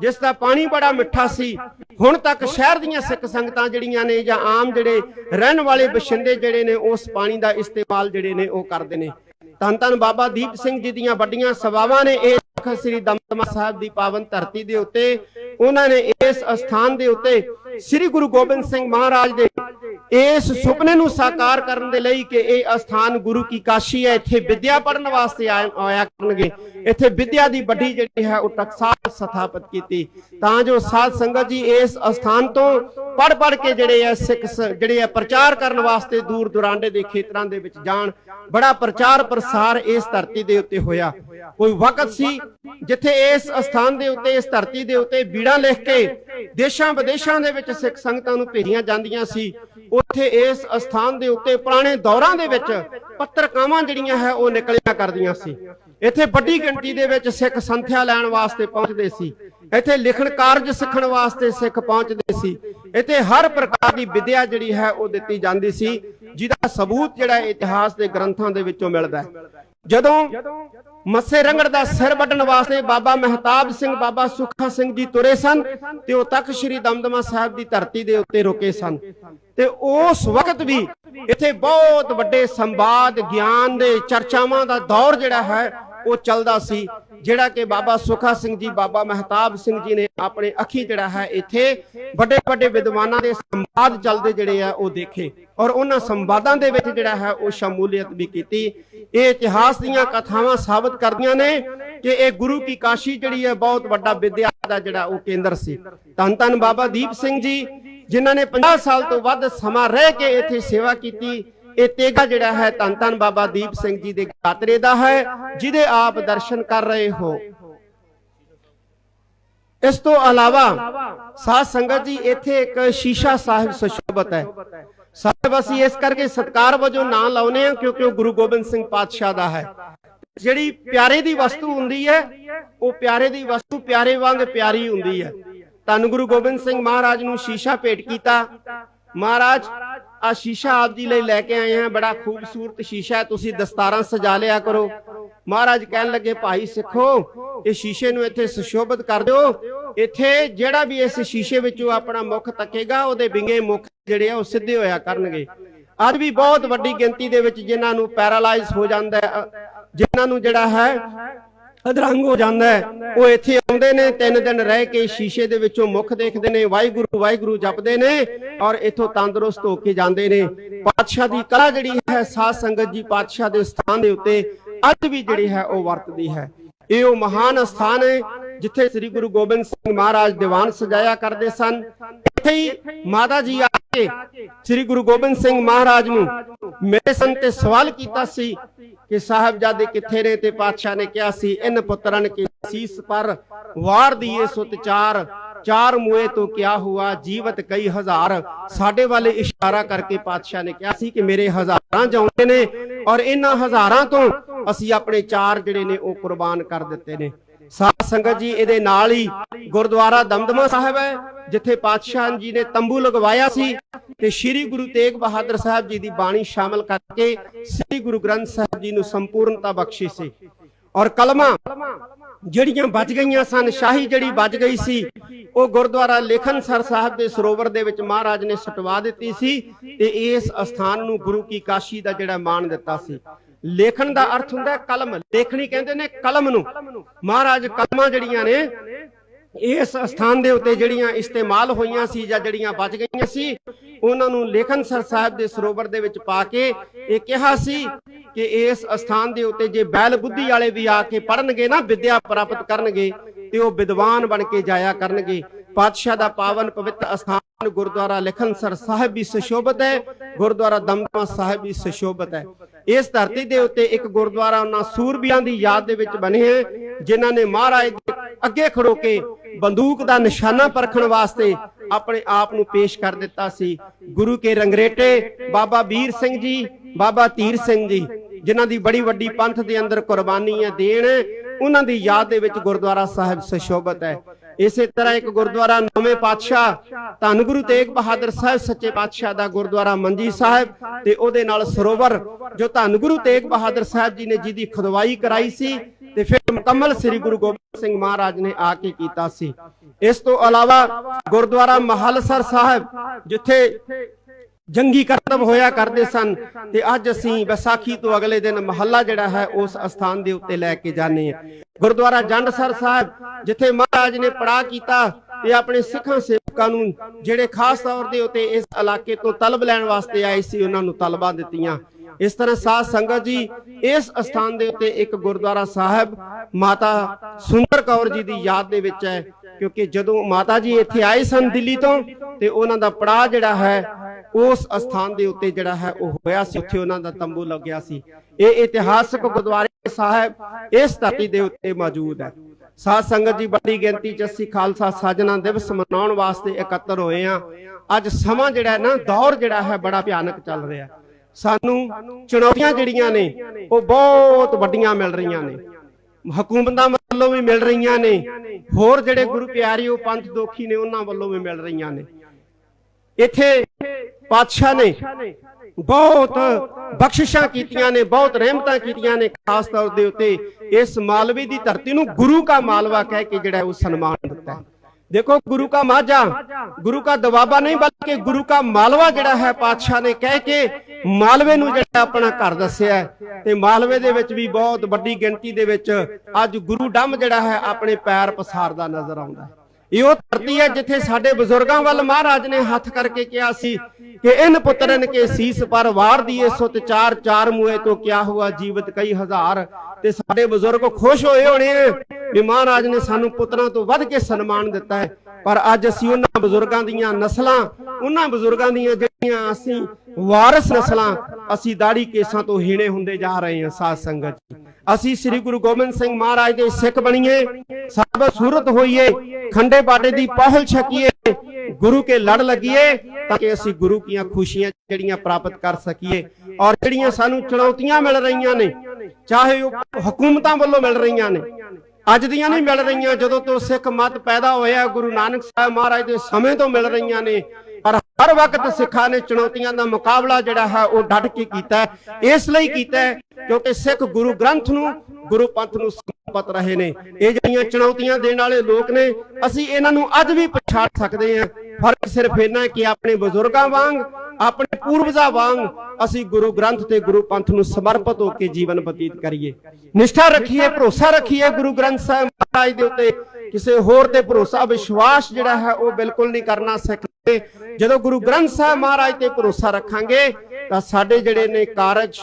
ਜਿਸ ਦਾ ਪਾਣੀ ਬੜਾ ਮਿੱਠਾ ਸੀ। ਹੁਣ ਤੱਕ ਸ਼ਹਿਰ ਦੀਆਂ ਸਿੱਖ ਸੰਗਤਾਂ ਜਿਹੜੀਆਂ ਨੇ ਜਾਂ ਆਮ ਜਿਹੜੇ ਰਹਿਣ ਵਾਲੇ ਬਸ਼ਿੰਦੇ ਜਿਹੜੇ ਨੇ, ਉਸ ਪਾਣੀ ਦਾ ਇਸਤੇਮਾਲ ਜਿਹੜੇ ਨੇ ਉਹ ਕਰਦੇ ਨੇ। ਧੰਨ ਧੰਨ ਬਾਬਾ ਦੀਪ ਸਿੰਘ ਜੀ ਦੀਆਂ ਵੱਡੀਆਂ ਸੇਵਾਵਾਂ ਨੇ ਇਹ ਸ੍ਰੀ ਦਮਦਮਾ ਸਾਹਿਬ ਦੀ ਪਾਵਨ ਧਰਤੀ ਦੇ ਉੱਤੇ। ਉਹਨਾਂ ਨੇ ਇਸ ਅਸਥਾਨ ਦੇ ਉੱਤੇ ਸ੍ਰੀ ਗੁਰੂ ਗੋਬਿੰਦ ਸਿੰਘ ਮਹਾਰਾਜ ਦੇ ਇਸ ਸੁਪਨੇ ਨੂੰ ਸਾਕਾਰ ਕਰਨ ਦੇ ਲਈ ਕਿ ਇਹ ਅਸਥਾਨ ਗੁਰੂ ਕੀ ਕਾਸ਼ੀ ਹੈ, ਇੱਥੇ ਵਿਦਿਆ ਪੜਨ ਵਾਸਤੇ ਆਇਆ ਕਰਨਗੇ। ਇੱਥੇ ਵਿਦਿਆ ਦੀ ਵੱਡੀ ਜਿਹੜੀ ਹੈ, ਉਹ ਟਕਸਾਲ ਸਥਾਪਿਤ ਕੀਤੀ। ਤਾਂ ਜੋ ਸਾਧ ਸੰਗਤ ਜੀ ਇਸ ਅਸਥਾਨ ਤੋਂ ਪੜ ਪੜ ਕੇ ਜਿਹੜੇ ਹੈ, ਸਿੱਖ ਜਿਹੜੇ ਹੈ, ਪ੍ਰਚਾਰ ਕਰਨ ਵਾਸਤੇ ਦੂਰ ਦੁਰਾਂਡੇ ਦੇ ਖੇਤਰਾਂ ਦੇ ਵਿੱਚ ਜਾਣ। ਬੜਾ ਪ੍ਰਚਾਰ ਪ੍ਰਸਾਰ ਇਸ ਧਰਤੀ ਦੇ ਉੱਤੇ ਹੋਇਆ। ਕੋਈ ਵਕਤ ਸੀ ਜਿੱਥੇ ਇਸ ਅਸਥਾਨ ਦੇ ਉੱਤੇ ਇਸ ਧਰਤੀ ਦੇ ਉੱਤੇ ਬੀੜਾਂ ਲਿਖ ਕੇ ਦੇਸ਼ਾਂ ਵਿਦੇਸ਼ਾਂ ਦੇ ਵਿੱਚ ਸਿੱਖ ਸੰਗਤਾਂ ਨੂੰ ਭੇਜੀਆਂ ਜਾਂਦੀਆਂ ਸੀ। ਉੱਥੇ ਇਸ ਅਸਥਾਨ ਦੇ ਉੱਤੇ ਪੁਰਾਣੇ ਦੌਰਾਂ ਦੇ ਵਿੱਚ ਪੱਤਰਕਾਵਾਂ ਜਿਹੜੀਆਂ ਹੈ ਉਹ ਨਿਕਲਿਆ ਕਰਦੀਆਂ ਸੀ। ਇੱਥੇ ਵੱਡੀ ਗਿਣਤੀ ਦੇ ਵਿੱਚ ਸਿੱਖ ਸੰਥਿਆ ਲੈਣ ਵਾਸਤੇ ਪਹੁੰਚਦੇ ਸੀ। ਇੱਥੇ ਲਿਖਣ ਕਾਰਜ ਸਿੱਖਣ ਵਾਸਤੇ ਸਿੱਖ ਪਹੁੰਚਦੇ ਸੀ। ਇੱਥੇ ਹਰ ਪ੍ਰਕਾਰ ਦੀ ਵਿਦਿਆ ਜਿਹੜੀ ਹੈ ਉਹ ਦਿੱਤੀ ਜਾਂਦੀ ਸੀ। ਜਿਹਦਾ ਸਬੂਤ ਜਿਹੜਾ ਇਤਿਹਾਸ ਦੇ ਗ੍ਰੰਥਾਂ ਦੇ ਵਿੱਚੋਂ ਮਿਲਦਾ ਹੈ। ਜਦੋਂ ਮੱਸੇ ਰੰਗੜ ਦਾ ਸਿਰ ਵੱਢਣ ਵਾਸਤੇ ਬਾਬਾ ਮਹਿਤਾਬ ਸਿੰਘ, ਬਾਬਾ ਸੁੱਖਾ ਸਿੰਘ ਜੀ ਤੁਰੇ ਸਨ ਤੇ ਉਹ ਤੱਕ ਸ੍ਰੀ ਦਮਦਮਾ ਸਾਹਿਬ ਦੀ ਧਰਤੀ ਦੇ ਉੱਤੇ ਰੁਕੇ ਸਨ। ਤੇ ਉਸ ਵਕਤ ਵੀ ਇੱਥੇ ਬਹੁਤ ਵੱਡੇ ਸੰਵਾਦ, ਗਿਆਨ ਦੇ ਚਰਚਾਵਾਂ ਦਾ ਦੌਰ ਜਿਹੜਾ ਹੈ ਉਹ ਚੱਲਦਾ ਸੀ, ਜਿਹੜਾ ਕਿ ਬਾਬਾ ਸੁਖਾ ਸਿੰਘ ਜੀ, ਬਾਬਾ ਮਹਿਤਾਬ ਸਿੰਘ ਜੀ ਨੇ ਆਪਣੇ ਅੱਖੀ ਜਿਹੜਾ ਹੈ ਇੱਥੇ ਵੱਡੇ ਵੱਡੇ ਵਿਦਵਾਨਾਂ ਦੇ ਸੰਵਾਦ ਚੱਲਦੇ ਜਿਹੜੇ ਆ ਉਹ ਦੇਖੇ। ਔਰ ਉਹਨਾਂ ਸੰਵਾਦਾਂ ਦੇ ਵਿੱਚ ਜਿਹੜਾ ਹੈ ਉਹ ਸ਼ਮੂਲੀਅਤ ਵੀ ਕੀਤੀ। ਇਹ ਇਤਿਹਾਸ ਦੀਆਂ ਕਥਾਵਾਂ ਸਾਬਤ ਕਰਦੀਆਂ ਨੇ ਕਿ ਇਹ ਗੁਰੂ ਕੀ ਕਾਸ਼ੀ ਜਿਹੜੀ ਹੈ ਬਹੁਤ ਵੱਡਾ ਵਿਦਿਆ ਦਾ ਜਿਹੜਾ ਉਹ ਕੇਂਦਰ ਸੀ। ਧੰਨ ਧੰਨ ਬਾਬਾ ਦੀਪ ਸਿੰਘ ਜੀ, ਜਿਨ੍ਹਾਂ ਨੇ 50 ਸਾਲ ਤੋਂ ਵੱਧ ਸਮਾਂ ਰਹਿ ਕੇ ਇੱਥੇ ਸੇਵਾ ਕੀਤੀ। ਇਹ ਤੇਗਾ ਜਿਹੜਾ ਹੈ ਧੰਨ ਧੰਨ ਬਾਬਾ ਦੀਪ ਸਿੰਘ ਜੀ ਦੇ ਗਾਤਰੇ ਦਾ ਹੈ, ਜਿਹਦੇ ਆਪ ਦਰਸ਼ਨ ਕਰ ਰਹੇ ਹੋ। ਇਸ ਤੋਂ ਇਲਾਵਾ ਸਾਧ ਸੰਗਤ ਜੀ, ਇੱਥੇ ਇੱਕ ਸ਼ੀਸ਼ਾ ਸਾਹਿਬ ਸੁਸ਼ੋਭਤ ਹੈ। ਸਾਹਿਬ, ਅਸੀਂ ਇਸ ਕਰਕੇ ਸਤਕਾਰ ਵਜੋਂ ਨਾਂ ਲਾਉਨੇ ਆ ਕਿਉਂਕਿ ਉਹ ਗੁਰੂ ਗੋਬਿੰਦ ਸਿੰਘ ਪਾਤਸ਼ਾਹ ਦਾ ਹੈ। ਜਿਹੜੀ ਪਿਆਰੇ ਦੀ ਵਸਤੂ ਹੁੰਦੀ ਹੈ, ਉਹ ਪਿਆਰੇ ਦੀ ਵਸਤੂ ਪਿਆਰੇ ਵਾਂਗ ਪਿਆਰੀ ਹੁੰਦੀ ਹੈ। ਧੰਨ ਗੁਰੂ ਗੋਬਿੰਦ ਸਿੰਘ ਮਹਾਰਾਜ ਨੂੰ ਸ਼ੀਸ਼ਾ ਭੇਟ ਕੀਤਾ। ਮਹਾਰਾਜ ਆ ਸ਼ੀਸ਼ਾ ਆਪ ਜੀ ਲਈ ਲੈ ਕੇ ਆਏ ਹਾਂ, ਬੜਾ ਖੂਬਸੂਰਤ ਸ਼ੀਸ਼ਾ ਹੈ, ਤੁਸੀਂ ਦਸਤਾਰਾਂ ਸਜਾ ਲਿਆ ਕਰੋ। ਮਹਾਰਾਜ ਕਹਿਣ ਲੱਗੇ, ਭਾਈ ਸਿੱਖੋ ਇਹ ਸ਼ੀਸ਼ੇ ਨੂੰ ਇੱਥੇ ਸੁਸ਼ੋਭਿਤ ਕਰ ਦਿਓ। ਇੱਥੇ ਜਿਹੜਾ ਵੀ ਇਸ ਸ਼ੀਸ਼ੇ ਵਿੱਚੋਂ ਆਪਣਾ ਮੁਖ ਤੱਕੇਗਾ, ਉਹਦੇ ਵਿੰਗੇ ਮੁਖ ਜਿਹੜੇ ਆ, ਉਹ ਸਿੱਧੇ ਹੋਇਆ ਕਰਨਗੇ। ਅੱਜ ਵੀ ਬਹੁਤ ਵੱਡੀ ਗਿਣਤੀ ਦੇ ਵਿੱਚ ਜਿਨ੍ਹਾਂ ਨੂੰ ਪੈਰਾਲਾਈਜ਼ ਹੋ ਜਾਂਦਾ ਹੈ ਜਿਨ੍ਹਾਂ ਨੂੰ ਜਿਹੜਾ ਹੈ ਅਧਰੰਗ ਹੋ ਜਾਂਦਾ ਹੈ। ਉਹ ਇੱਥੇ ਆਉਂਦੇ ਨੇ, ਤਿੰਨ ਦਿਨ ਰਹਿ ਕੇ ਸ਼ੀਸ਼ੇ ਦੇ ਵਿੱਚੋਂ ਮੁਖ ਦੇਖਦੇ ਨੇ, ਵਾਹਿਗੁਰੂ ਵਾਹਿਗੁਰੂ ਜਪਦੇ ਨੇ ਔਰ ਇੱਥੋਂ ਤੰਦਰੁਸਤ ਹੋ ਕੇ ਜਾਂਦੇ ਨੇ। ਪਾਤਸ਼ਾਹ ਦੀ ਕਲਾ ਜਿਹੜੀ ਹੈ, ਸਾਧ ਸੰਗਤ ਜੀ ਪਾਤਸ਼ਾਹ ਦੇ ਸਥਾਨ ਦੇ ਉੱਤੇ ਅੱਜ ਵੀ ਜਿਹੜੀ ਹੈ, ਉਹ ਵਰਤਦੀ ਹੈ। ਇਹ ਉਹ ਮਹਾਨ ਸਥਾਨ ਹੈ, ਜਿੱਥੇ ਸ੍ਰੀ ਗੁਰੂ ਗੋਬਿੰਦ ਸਿੰਘ ਮਹਾਰਾਜ ਦੀਵਾਨ ਸਜਾਇਆ ਕਰਦੇ ਸਨ। ਇੱਥੇ ਹੀ ਮਾਤਾ ਜੀ ਆ ਕੇ ਸ੍ਰੀ ਗੁਰੂ ਗੋਬਿੰਦ ਸਿੰਘ ਮਹਾਰਾਜ ਨੂੰ ਮੇਰੇ ਸਨ ਤੇ ਸਵਾਲ ਕੀਤਾ ਸੀ ਕਿ ਸਾਹਿਬਜ਼ਾਦੇ ਕਿੱਥੇ ਨੇ ਤੇ ਪਾਤਸ਼ਾਹ ਨੇ ਕਿਹਾ ਸੀ, ਇਨ ਪੁੱਤਰਨ ਕੇ ਸੀਸ ਪਰ ਵਾਰ ਦੀਏ ਸੁਤ ਚਾਰ ਚਾਰ ਮੂਏ ਤੋਂ ਕਿਆ ਹੁਆ, ਜੀਵਤ ਕਈ ਹਜ਼ਾਰ। ਸਾਡੇ ਵੱਲ ਇਸ਼ਾਰਾ ਕਰਕੇ ਪਾਤਸ਼ਾਹ ਨੇ ਕਿਹਾ ਸੀ ਕਿ ਮੇਰੇ ਹਜ਼ਾਰਾਂ ਜਾਉਂਦੇ ਨੇ ਔਰ ਇਹਨਾਂ ਹਜ਼ਾਰਾਂ ਤੋਂ ਅਸੀਂ ਆਪਣੇ ਚਾਰ ਜਿਹੜੇ ਨੇ ਉਹ ਕੁਰਬਾਨ ਕਰ ਦਿੱਤੇ ਨੇ। ਸਾਧ ਸੰਗਤ ਜੀ, ਇਹਦੇ ਨਾਲ ਹੀ ਗੁਰਦੁਆਰਾ ਦਮਦਮਾ ਸਾਹਿਬ ਹੈ, ਜਿੱਥੇ ਪਾਤਸ਼ਾਹ ਜੀ ਨੇ ਤੰਬੂ ਲਗਵਾਇਆ ਸੀ ਤੇ ਸ੍ਰੀ ਗੁਰੂ ਤੇਗ ਬਹਾਦਰ ਸਾਹਿਬ ਜੀ ਦੀ ਬਾਣੀ ਸ਼ਾਮਲ ਕਰਕੇ ਸ੍ਰੀ ਗੁਰੂ ਗ੍ਰੰਥ ਸਾਹਿਬ ਜੀ ਨੂੰ ਸੰਪੂਰਨਤਾ ਬਖਸ਼ੀ ਸੀ। ਔਰ ਕਲਮਾਂ ਜਿਹੜੀਆਂ ਬਚ ਗਈਆਂ ਸਨ, ਸ਼ਾਹੀ ਜਿਹੜੀ ਬਚ ਗਈ ਸੀ, ਉਹ ਗੁਰਦੁਆਰਾ ਲੇਖਨਸਰ ਸਾਹਿਬ ਦੇ ਸਰੋਵਰ ਦੇ ਵਿੱਚ ਮਹਾਰਾਜ ਨੇ ਸਟਵਾ ਦਿੱਤੀ ਸੀ ਤੇ ਇਸ ਅਸਥਾਨ ਨੂੰ ਗੁਰੂ ਕੀ ਕਾਸ਼ੀ ਦਾ ਜਿਹੜਾ ਮਾਣ ਦਿੱਤਾ ਸੀ। ਲੇਖਣ ਦਾ ਅਰਥ ਹੁੰਦਾ ਕਲਮ। ਲੇਖਣੀ ਕਹਿੰਦੇ ਨੇ ਕਲਮ ਨੂੰ। ਮਹਾਰਾਜ ਕਲਮਾਂ ਜਿਹੜੀਆਂ ਨੇ ਇਸ ਸਥਾਨ ਦੇ ਉੱਤੇ ਜਿਹੜੀਆਂ ਇਸਤੇਮਾਲ ਹੋਈਆਂ ਸੀ ਜਾਂ ਜਿਹੜੀਆਂ ਬਚ ਗਈਆਂ ਸੀ ਉਹਨਾਂ ਨੂੰ ਲੇਖਨਸਰ ਸਾਹਿਬ ਦੇ ਸਰੋਵਰ ਦੇ ਵਿੱਚ ਪਾ ਕੇ ਇਹ ਕਿਹਾ ਸੀ ਕਿ ਇਸ ਸਥਾਨ ਦੇ ਉੱਤੇ ਜੇ ਬੈਲ ਬੁੱਧੀ ਵਾਲੇ ਵੀ ਆ ਕੇ ਪੜਨਗੇ ਨਾ ਵਿਦਿਆ ਪ੍ਰਾਪਤ ਕਰਨਗੇ ਤੇ ਉਹ ਵਿਦਵਾਨ ਬਣ ਕੇ ਜਾਇਆ ਕਰਨਗੇ। ਪਾਤਸ਼ਾਹ ਦਾ ਪਾਵਨ ਪਵਿੱਤਰ ਅਸਥਾਨ ਗੁਰਦੁਆਰਾ ਲਖਨਸਰ ਸਾਹਿਬ ਵੀ ਸੁਸ਼ੋਭਿਤ ਹੈ, ਗੁਰਦੁਆਰਾ ਦਮਦਮਾ ਸਾਹਿਬ ਵੀ ਸੁਸ਼ੋਭਿਤ ਹੈ। ਇਸ ਧਰਤੀ ਦੇ ਉੱਤੇ ਇੱਕ ਗੁਰਦੁਆਰਾ, ਉਹਨਾਂ ਸੂਰਬੀਆਂ ਦੀ ਯਾਦ ਦੇ ਵਿੱਚ ਬਣੇ ਹੈ, ਜਿਨ੍ਹਾਂ ਨੇ ਮਹਾਰਾਜ ਦੇ ਅੱਗੇ ਖੜੋ ਕੇ ਬੰਦੂਕ ਦਾ ਨਿਸ਼ਾਨਾ ਪਰਖਣ ਵਾਸਤੇ ਆਪਣੇ ਆਪ ਨੂੰ ਪੇਸ਼ ਕਰ ਦਿੱਤਾ ਸੀ। ਗੁਰੂ ਕੇ ਰੰਗਰੇਟੇ, ਬਾਬਾ ਵੀਰ ਸਿੰਘ ਜੀ, ਬਾਬਾ ਧੀਰ ਸਿੰਘ ਜੀ, ਜਿਨ੍ਹਾਂ ਦੀ ਬੜੀ ਵੱਡੀ ਪੰਥ ਦੇ ਅੰਦਰ ਕੁਰਬਾਨੀ ਹੈ ਦੇਣ, ਉਹਨਾਂ ਦੀ ਯਾਦ ਦੇ ਵਿੱਚ ਗੁਰਦੁਆਰਾ ਸਾਹਿਬ ਸੁਸ਼ੋਭਿਤ ਹੈ। ਇਸੇ ਤਰ੍ਹਾਂ ਇੱਕ ਗੁਰਦੁਆਰਾ ਨਵੇਂ ਪਾਤਸ਼ਾਹ ਧੰਨ ਗੁਰੂ ਤੇਗ ਬਹਾਦਰ ਸਾਹਿਬ ਸੱਚੇ ਪਾਤਸ਼ਾਹ ਦਾ ਗੁਰਦੁਆਰਾ ਮੰਜੀ ਸਾਹਿਬ ਤੇ ਉਹਦੇ ਨਾਲ ਸਰੋਵਰ ਜੋ ਧੰਨ ਗੁਰੂ ਤੇਗ ਬਹਾਦਰ ਸਾਹਿਬ ਜੀ ਨੇ ਜਿਹਦੀ ਖੁਦਵਾਈ ਕਰਾਈ ਸੀ ਤੇ ਫਿਰ ਮੁਕੰਮਲ ਸ੍ਰੀ ਗੁਰੂ ਗੋਬਿੰਦ ਸਿੰਘ ਮਹਾਰਾਜ ਨੇ ਆ ਕੇ ਕੀਤਾ ਸੀ। ਇਸ ਤੋਂ ਇਲਾਵਾ ਗੁਰਦੁਆਰਾ ਮਹਲਸਰ ਸਾਹਿਬ, ਜਿੱਥੇ ਜੰਗੀ ਕਰਤਬ ਹੋਇਆ ਕਰਦੇ ਸਨ ਤੇ ਅੱਜ ਅਸੀਂ ਵਿਸਾਖੀ ਤੋਂ ਅਗਲੇ ਦਿਨ ਮਹੱਲਾ ਜਿਹੜਾ ਹੈ ਉਸ ਅਸਥਾਨ ਦੇ ਉੱਤੇ ਲੈ ਕੇ ਜਾਂਦੇ ਆ ਗੁਰਦੁਆਰਾ ਜੰਡਸਰ ਸਾਹਿਬ, ਜਿੱਥੇ ਮਹਾਰਾਜ ਨੇ ਪੜਾ ਕੀਤਾ ਤੇ ਆਪਣੇ ਸਿੱਖਾਂ ਸੇਵਕਾਂ ਨੂੰ ਜਿਹੜੇ ਖਾਸ ਤੌਰ ਦੇ ਉੱਤੇ ਇਸ ਇਲਾਕੇ ਤੋਂ ਤਲਬ ਲੈਣ ਵਾਸਤੇ ਆਏ ਸੀ, ਉਹਨਾਂ ਨੂੰ ਤਲਬਾ ਦਿੱਤੀਆਂ। ਇਸ ਤਰ੍ਹਾਂ ਸਾਧ ਸੰਗਤ ਜੀ, ਇਸ ਅਸਥਾਨ ਦੇ ਉੱਤੇ ਇੱਕ ਗੁਰਦੁਆਰਾ ਸਾਹਿਬ, ਮਾਤਾ ਸੁੰਦਰ ਕੌਰ ਜੀ ਦੀ ਯਾਦ ਦੇ ਵਿੱਚ ਹੈ, ਕਿਉਂਕਿ ਜਦੋਂ ਮਾਤਾ ਜੀ ਇੱਥੇ ਆਏ ਸਨ ਦਿੱਲੀ ਤੋਂ ਤੇ ਉਹਨਾਂ ਦਾ ਪੜਾਅ ਜਿਹੜਾ ਹੈ ਉਸ ਅਸਥਾਨ ਦੇ ਉੱਤੇ ਜਿਹੜਾ ਹੈ ਉਹ ਹੋਇਆ ਸੀ, ਉੱਥੇ ਉਹਨਾਂ ਦਾ ਤੰਬੂ ਲੱਗਿਆ ਸੀ। ਇਹ ਇਤਿਹਾਸਕ ਗੁਰਦੁਆਰੇ ਸਾਹਿਬ ਇਸ ਧਰਤੀ ਦੇ ਉੱਤੇ ਮੌਜੂਦ ਹੈ। ਸਾਧ ਸੰਗਤ ਜੀ, ਬੜੀ ਗਿਣਤੀ ਚ ਅਸੀਂ ਖਾਲਸਾ ਸਾਜਣਾ ਦਿਵਸ ਮਨਾਉਣ ਵਾਸਤੇ ਇਕੱਤਰ ਹੋਏ ਆ ਅੱਜ ਸਮਾਂ ਜਿਹੜਾ ਹੈ ਨਾ, ਦੌਰ ਜਿਹੜਾ ਹੈ ਬੜਾ ਭਿਆਨਕ ਚੱਲ ਰਿਹਾ ਸਾਨੂੰ ਚੁਣੌਤੀਆਂ ਜਿਹੜੀਆਂ ਨੇ, ਉਹ ਬਹੁਤ ਵੱਡੀਆਂ ਮਿਲ ਰਹੀਆਂ ਨੇ। ਹਕੂਮਤਾਂ ਵੱਲੋਂ ਵੀ ਮਿਲ ਰਹੀਆਂ ਨੇ। ਹੋਰ ਜਿਹੜੇ ਗੁਰੂ ਪਿਆਰੇ ਉਹ ਪੰਥ ਦੋਖੀ ਨੇ, ਉਹਨਾਂ ਵੱਲੋਂ ਵੀ ਮਿਲ ਰਹੀਆਂ ਨੇ। ਇੱਥੇ ਪਾਤਸ਼ਾਹ ਨੇ ਬਹੁਤ ਬਖਸ਼ਿਸ਼ਾਂ ਕੀਤੀਆਂ ਨੇ, ਬਹੁਤ ਰਹਿਮਤਾਂ ਕੀਤੀਆਂ ਨੇ, ਖਾਸ ਤੌਰ ਦੇ ਉੱਤੇ ਇਸ ਮਾਲਵੇ ਦੀ ਧਰਤੀ ਨੂੰ ਗੁਰੂ ਕਾ ਮਾਲਵਾ ਕਹਿ ਕੇ ਜਿਹੜਾ ਉਹ ਸਨਮਾਨ ਦਿੱਤਾ ਹੈ। ਦੇਖੋ, ਗੁਰੂ ਕਾ ਮਾਝਾ, ਗੁਰੂ ਕਾ ਦਵਾਬਾ ਨਹੀਂ, ਬਲਕਿ ਗੁਰੂ ਕਾ ਮਾਲਵਾ ਜਿਹੜਾ ਹੈ ਪਾਤਸ਼ਾਹ ਨੇ ਕਹਿ ਕੇ ਮਾਲਵੇ ਨੂੰ ਜਿਹੜਾ ਆਪਣਾ ਘਰ ਦੱਸਿਆ ਹੈ ਤੇ ਮਾਲਵੇ ਦੇ ਵਿੱਚ ਵੀ ਬਹੁਤ ਵੱਡੀ ਗਿਣਤੀ ਦੇ ਵਿੱਚ ਅੱਜ ਗੁਰੂ ਡੰਮ ਜਿਹੜਾ ਹੈ ਆਪਣੇ ਪੈਰ ਪਸਾਰਦਾ ਨਜ਼ਰ ਆਉਂਦਾ ਹੈ ਇਹ ਉਹ ਧਰਤੀ ਹੈ ਜਿੱਥੇ ਸਾਡੇ ਬਜ਼ੁਰਗਾਂ ਵੱਲ ਮਹਾਰਾਜ ਨੇ ਹੱਥ ਕਰਕੇ ਕਿਹਾ ਸੀ ਕਿ ਇਨ ਪੁੱਤਰਨ ਕੇ ਸੀਸ ਪਰ ਵਾਰ ਦੀਏ ਸੁਤ ਚਾਰ ਚਾਰ ਮੂਏ ਤੋਂ ਕਿਆ ਹੁਆ ਜੀਵਤ ਕਈ ਹਜ਼ਾਰ। ਤੇ ਸਾਡੇ ਬਜ਼ੁਰਗ ਖੁਸ਼ ਹੋਏ ਹੋਣੇ ਵੀ ਮਹਾਰਾਜ ਨੇ ਸਾਨੂੰ ਪੁੱਤਰਾਂ ਤੋਂ ਵੱਧ ਕੇ ਸਨਮਾਨ ਦਿੱਤਾ ਹੈ। ਪਰ ਅੱਜ ਅਸੀਂ ਉਹਨਾਂ ਬਜ਼ੁਰਗਾਂ ਦੀਆਂ ਨਸਲਾਂ, ਉਹਨਾਂ ਬਜ਼ੁਰਗਾਂ ਦੀਆਂ ਜਿਹੜੀਆਂ ਅਸੀਂ ਵਾਰਿਸ ਨਸਲਾਂ, ਅਸੀਂ ਦਾੜੀ ਕੇਸਾਂ ਤੋਂ ਹੀਣੇ ਹੁੰਦੇ ਜਾ ਰਹੇ ਹਾਂ ਸਾਧ ਸੰਗਤ ਅਸੀਂ ਸ੍ਰੀ ਗੁਰੂ ਗੋਬਿੰਦ ਸਿੰਘ ਮਹਾਰਾਜ ਦੇ ਸਿੱਖ ਬਣੀਏ ਸਰਬ ਸੂਰਤ ਹੋਈਏ, ਖੰਡੇ ਬਾਟੇ ਦੀ ਪਹਿਲ ਛਕੀਏ, ਗੁਰੂ ਕੇ ਲੜ ਲੱਗੀਏ, ਤਾਂ ਕਿ ਅਸੀਂ ਗੁਰੂ ਕੀਆਂ ਖੁਸ਼ੀਆਂ ਜਿਹੜੀਆਂ ਪ੍ਰਾਪਤ ਕਰ ਸਕੀਏ ਔਰ ਜਿਹੜੀਆਂ ਸਾਨੂੰ ਚੁਣੌਤੀਆਂ ਮਿਲ ਰਹੀਆਂ ਨੇ, ਚਾਹੇ ਉਹ ਹਕੂਮਤਾਂ ਵੱਲੋਂ ਮਿਲ ਰਹੀਆਂ ਨੇ, ਅੱਜ ਦੀਆਂ ਨਹੀਂ ਮਿਲ ਰਹੀਆਂ, ਜਦੋਂ ਤੋਂ ਸਿੱਖ ਮਤ ਪੈਦਾ ਹੋਇਆ, ਗੁਰੂ ਨਾਨਕ ਸਾਹਿਬ ਮਹਾਰਾਜ ਦੇ ਸਮੇਂ ਤੋਂ ਮਿਲ ਰਹੀਆਂ ਨੇ ਹਰ ਵਕਤ ਸਿੱਖਾਂ ਨੇ ਚੁਣੌਤੀਆਂ ਦਾ ਮੁਕਾਬਲਾ ਜਿਹੜਾ ਹੈ ਉਹ ਡਟ ਕੇ ਕੀਤਾ ਇਸ ਲਈ ਕੀਤਾ ਕਿਉਂਕਿ ਸਿੱਖ ਗੁਰੂ ਗ੍ਰੰਥ ਨੂੰ, ਗੁਰੂ ਪੰਥ ਨੂੰ ਸਮਰਪਿਤ ਰਹੇ ਨੇ। ਇਹ ਜਿਹੜੀਆਂ ਚੁਣੌਤੀਆਂ ਦੇਣ ਵਾਲੇ ਲੋਕ ਨੇ, ਅਸੀਂ ਇਹਨਾਂ ਨੂੰ ਅੱਜ ਵੀ ਪਛਾਣ ਸਕਦੇ ਹਾਂ। ਫ਼ਰਕ ਸਿਰਫ ਇਹਨਾਂ ਹੈ ਕਿ ਆਪਣੇ ਬਜ਼ੁਰਗਾਂ ਵਾਂਗ, ਆਪਣੇ ਪੂਰਵਜਾਂ ਵਾਂਗ ਅਸੀਂ ਗੁਰੂ ਗ੍ਰੰਥ ਤੇ ਗੁਰੂ ਪੰਥ ਨੂੰ ਸਮਰਪਿਤ ਹੋ ਕੇ ਜੀਵਨ ਬਤੀਤ ਕਰੀਏ। ਨਿਸ਼ਠਾ ਰੱਖੀਏ, ਭਰੋਸਾ ਰੱਖੀਏ ਗੁਰੂ ਗ੍ਰੰਥ ਸਾਹਿਬ ਮਹਾਰਾਜ ਦੇ ਉੱਤੇ। ਕਿਸੇ ਹੋਰ ਤੇ ਭਰੋਸਾ, ਵਿਸ਼ਵਾਸ ਜਿਹੜਾ ਹੈ ਉਹ ਬਿਲਕੁਲ ਨਹੀਂ ਕਰਨਾ ਸਿੱਖ ਜਦੋਂ ਗੁਰੂ ਗ੍ਰੰਥ ਸਾਹਿਬ ਮਹਾਰਾਜ ਤੇ ਭਰੋਸਾ ਰੱਖਾਂਗੇ ਤਾਂ ਸਾਡੇ ਜਿਹੜੇ ਨੇ ਕਾਰਜ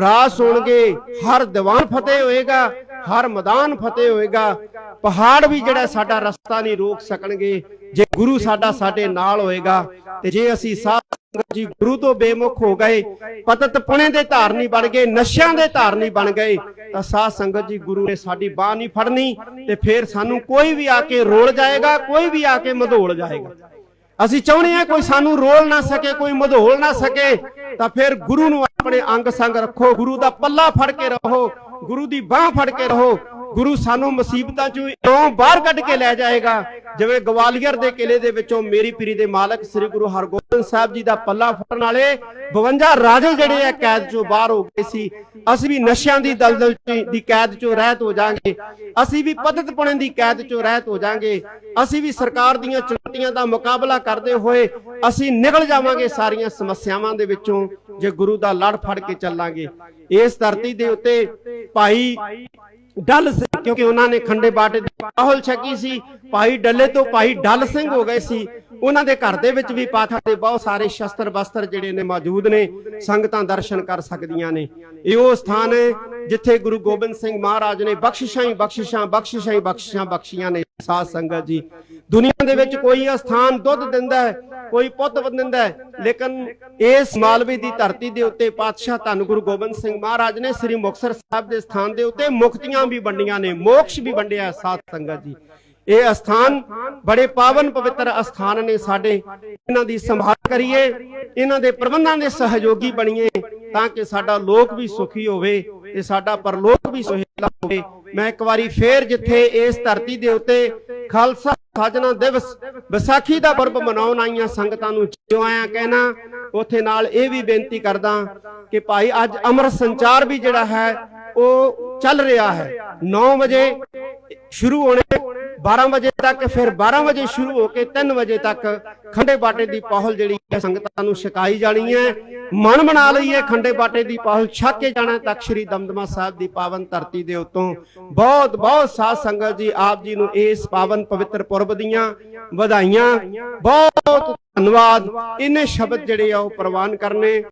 ਰਾਸ ਹੋਣਗੇ, ਹਰ ਦੀਵਾਨ ਫਤਿਹ ਹੋਏਗਾ, ਹਰ ਮੈਦਾਨ ਫਤਿਹ ਹੋਏਗਾ, ਪਹਾੜ ਵੀ ਜਿਹੜਾ ਸਾਡਾ ਰਸਤਾ ਨਹੀਂ ਰੋਕ ਸਕਣਗੇ, ਜੇ ਗੁਰੂ ਸਾਡਾ ਸਾਡੇ ਨਾਲ ਹੋਏਗਾ, ਤੇ ਜੇ ਅਸੀਂ ਸਾਧ ਸੰਗਤ ਜੀ ਗੁਰੂ ਤੋਂ ਬੇਮੁਖ ਹੋ ਗਏ, ਪਤਤ ਪੁਣੇ ਦੇ ਧਾਰਨੀ ਬਣ ਗਏ, ਨਸ਼ਿਆਂ ਦੇ ਧਾਰਨੀ ਬਣ ਗਏ, ਤਾਂ ਸਾਧ ਸੰਗਤ ਜੀ ਗੁਰੂ ਨੇ ਸਾਡੀ ਬਾਹ ਨਹੀਂ ਫੜਨੀ ਤੇ ਫੇਰ ਸਾਨੂੰ ਕੋਈ ਵੀ ਆ ਕੇ ਰੋਲ ਜਾਏਗਾ, ਕੋਈ ਵੀ ਆ ਕੇ ਮਧੋਲ ਜਾਏਗਾ। ਅਸੀਂ ਚਾਹੁੰਦੇ ਹਾਂ ਕੋਈ ਸਾਨੂੰ ਰੋਲ ਨਾ ਸਕੇ, ਕੋਈ ਮਧੋਲ ਨਾ ਸਕੇ, ਤਾਂ ਫਿਰ ਗੁਰੂ ਨੂੰ ਆਪਣੇ ਅੰਗ ਸੰਗ ਰੱਖੋ, ਗੁਰੂ ਦਾ ਪੱਲਾ ਫੜ ਕੇ ਰਹੋ, ਗੁਰੂ ਦੀ ਬਾਹ ਫੜ ਕੇ ਰਹੋ। ਗੁਰੂ ਸਾਨੂੰ ਮੁਸੀਬਤਾਂ ਚੋਂ ਇਉਂ ਬਾਹਰ ਕੱਢ ਕੇ ਲੈ ਜਾਏਗਾ। ਜਿਵੇਂ ਗਵਾਲੀਅਰ ਦੇ ਕਿਲੇ ਦੇ ਵਿੱਚੋਂ ਮੇਰੀ ਪੀਰੀ ਦੇ ਮਾਲਕ ਸ੍ਰੀ ਗੁਰੂ ਹਰਗੋਬਿੰਦ ਸਾਹਿਬ ਜੀ ਦਾ ਪੱਲਾ ਫੜਨ ਵਾਲੇ 52 ਰਾਜੇ ਜਿਹੜੇ ਆ, ਕੈਦ ਚੋਂ ਬਾਹਰ ਹੋ ਗਏ ਸੀ। ਅਸੀਂ ਵੀ ਨਸ਼ਿਆਂ ਦੀ ਦਲਦਲ ਦੀ ਕੈਦ ਚੋਂ ਰਹਿਤ ਹੋ ਜਾਾਂਗੇ ਅਸੀਂ ਵੀ ਪਤਤਪੁਣੇ ਦੀ ਕੈਦ ਚੋਂ ਰਹਿਤ ਹੋ ਜਾਾਂਗੇ ਅਸੀਂ ਵੀ ਸਰਕਾਰ ਦੀਆਂ ਚੁਣੌਤੀਆਂ ਦਾ ਮੁਕਾਬਲਾ ਕਰਦੇ ਹੋਏ ਅਸੀਂ ਨਿਕਲ ਜਾਵਾਂਗੇ ਸਾਰੀਆਂ ਸਮੱਸਿਆਵਾਂ ਦੇ ਵਿੱਚੋਂ। ਜੇ ਗੁਰੂ ਦਾ ਲੜ ਫੜ ਕੇ ਚੱਲਾਂਗੇ। ਇਸ ਧਰਤੀ ਦੇ ਉੱਤੇ ਭਾਈ ਡੱਲ ਸਿੰਘ ਕਿਉਂਕਿ ਉਹਨਾਂ ਨੇ ਖੰਡੇ ਬਾਟੇ ਦੀ ਪਾਹਲ ਛਕੀ ਸੀ, ਭਾਈ ਡੱਲੇ ਤੋਂ ਭਾਈ ਡੱਲ ਸਿੰਘ ਹੋ ਗਏ ਸੀ। ਉਹਨਾਂ ਦੇ ਘਰ ਦੇ ਵਿੱਚ ਵੀ ਪਾਠਾਂ ਦੇ ਬਹੁਤ ਸਾਰੇ ਸ਼ਸਤਰ ਬਸਤਰ ਜਿਹੜੇ ਨੇ ਮੌਜੂਦ ਨੇ, ਸੰਗਤਾਂ ਦਰਸ਼ਨ ਕਰ ਸਕਦੀਆਂ ਨੇ। ਇਹ ਉਹ ਸਥਾਨ ਹੈ ਜਿੱਥੇ ਗੁਰੂ ਗੋਬਿੰਦ ਸਿੰਘ ਮਹਾਰਾਜ ਨੇ ਬਖਸ਼ਿਸ਼ਾਂ ਹੀ ਬਖਸ਼ਿਸ਼ਾਂ ਬਖਸ਼ਿਸ਼ਾਂ ਹੀ ਬਖਸ਼ਿਸ਼ਾਂ ਬਖਸ਼ੀਆਂ ਨੇ। ਸਾਧ ਸੰਗਤ ਜੀ, ਦੁਨੀਆ ਦੇ ਵਿੱਚ ਕੋਈ ਅਸਥਾਨ ਦੁੱਧ ਦਿੰਦਾ ਹੈ, ਕੋਈ ਪੁੱਤ ਦਿੰਦਾ ਹੈ, ਲੇਕਿਨ ਇਸ ਮਾਲਵੇ ਦੀ ਧਰਤੀ ਦੇ ਉੱਤੇ ਪਾਤਸ਼ਾਹ ਧੰਨ ਗੁਰੂ ਗੋਬਿੰਦ ਸਿੰਘ ਮਹਾਰਾਜ ਨੇ ਸ੍ਰੀ ਮੁਕਤਸਰ ਸਾਹਿਬ ਦੇ ਸਥਾਨ ਦੇ ਉੱਤੇ ਮੁਕਤੀਆਂ ਵੀ ਵੰਡੀਆਂ ਨੇ, ਮੋਕਸ਼ ਵੀ ਵੰਡਿਆ ਹੈ, ਸਾਧ ਸੰਗਤ ਜੀ। ਇਹ ਅਸਥਾਨ ਬੜੇ ਪਾਵਨ ਪਵਿੱਤਰ ਅਸਥਾਨ ਨੇ ਸਾਡੇ। ਇਹਨਾਂ ਦੀ ਸੰਭਾਲ ਕਰੀਏ, ਇਹਨਾਂ ਦੇ ਪ੍ਰਬੰਧਾਂ ਦੇ ਸਹਿਯੋਗੀ ਬਣੀਏ ਤਾਂ ਕਿ ਸਾਡਾ ਲੋਕ ਵੀ ਸੁਖੀ ਹੋਵੇ ਤੇ ਸਾਡਾ ਪਰਲੋਕ ਵੀ ਸੁਹੇਲਾ ਹੋਵੇ। ਮੈਂ ਇੱਕ ਵਾਰੀ ਫੇਰ ਜਿੱਥੇ ਇਸ ਧਰਤੀ ਦੇ ਉੱਤੇ ਖਾਲਸਾ ਸਾਜਣਾ ਦਿਵਸ ਵਿਸਾਖੀ ਦਾ ਪਰਬ ਮਨਾਉਣ ਆਈਆਂ ਸੰਗਤਾਂ ਨੂੰ ਜਿਉ ਆਇਆ ਕਹਿਣਾ, ਉਥੇ ਨਾਲ ਇਹ ਵੀ ਬੇਨਤੀ ਕਰਦਾ ਕਿ ਭਾਈ ਅੱਜ ਅਮਰ ਸੰਚਾਰ ਵੀ ਜਿਹੜਾ ਹੈ, ਉਹ ਚੱਲ ਰਿਹਾ ਹੈ। 9 ਵਜੇ ਸ਼ੁਰੂ ਹੋਣੇ 12 ਵਜੇ ਤੱਕ, ਫਿਰ 12 ਵਜੇ ਸ਼ੁਰੂ ਹੋ ਕੇ 3 ਵਜੇ ਤੱਕ ਖੰਡੇ ਬਾਟੇ ਦੀ ਪਹੁਲ ਜਿਹੜੀ ਹੈ, ਸੰਗਤਾਂ ਨੂੰ ਛਕਾਈ ਜਾਣੀ ਹੈ। ਮਨ ਬਣਾ ਲਈਏ ਖੰਡੇ ਬਾਟੇ ਦੀ ਪਹੁਲ, ਛਕ ਕੇ ਜਾਣਾ ਤੱਕ ਸ਼੍ਰੀ ਦਮਦਮਾ ਸਾਹਿਬ ਦੀ ਪਾਵਨ ਧਰਤੀ ਦੇ ਉੱਤੋਂ। ਬਹੁਤ ਬਹੁਤ ਸਾਧ ਸੰਗਤ ਜੀ, ਆਪ ਜੀ ਨੂੰ ਇਸ ਪਾਵਨ ਪਵਿੱਤਰ ਪੁਰਬ ਦੀਆਂ ਵਧਾਈਆਂ। ਬਹੁਤ ਧੰਨਵਾਦ। ਇਹਨੇ ਸ਼ਬਦ ਜਿਹੜੇ ਆ ਉਹ ਪ੍ਰਵਾਨ ਕਰਨੇ।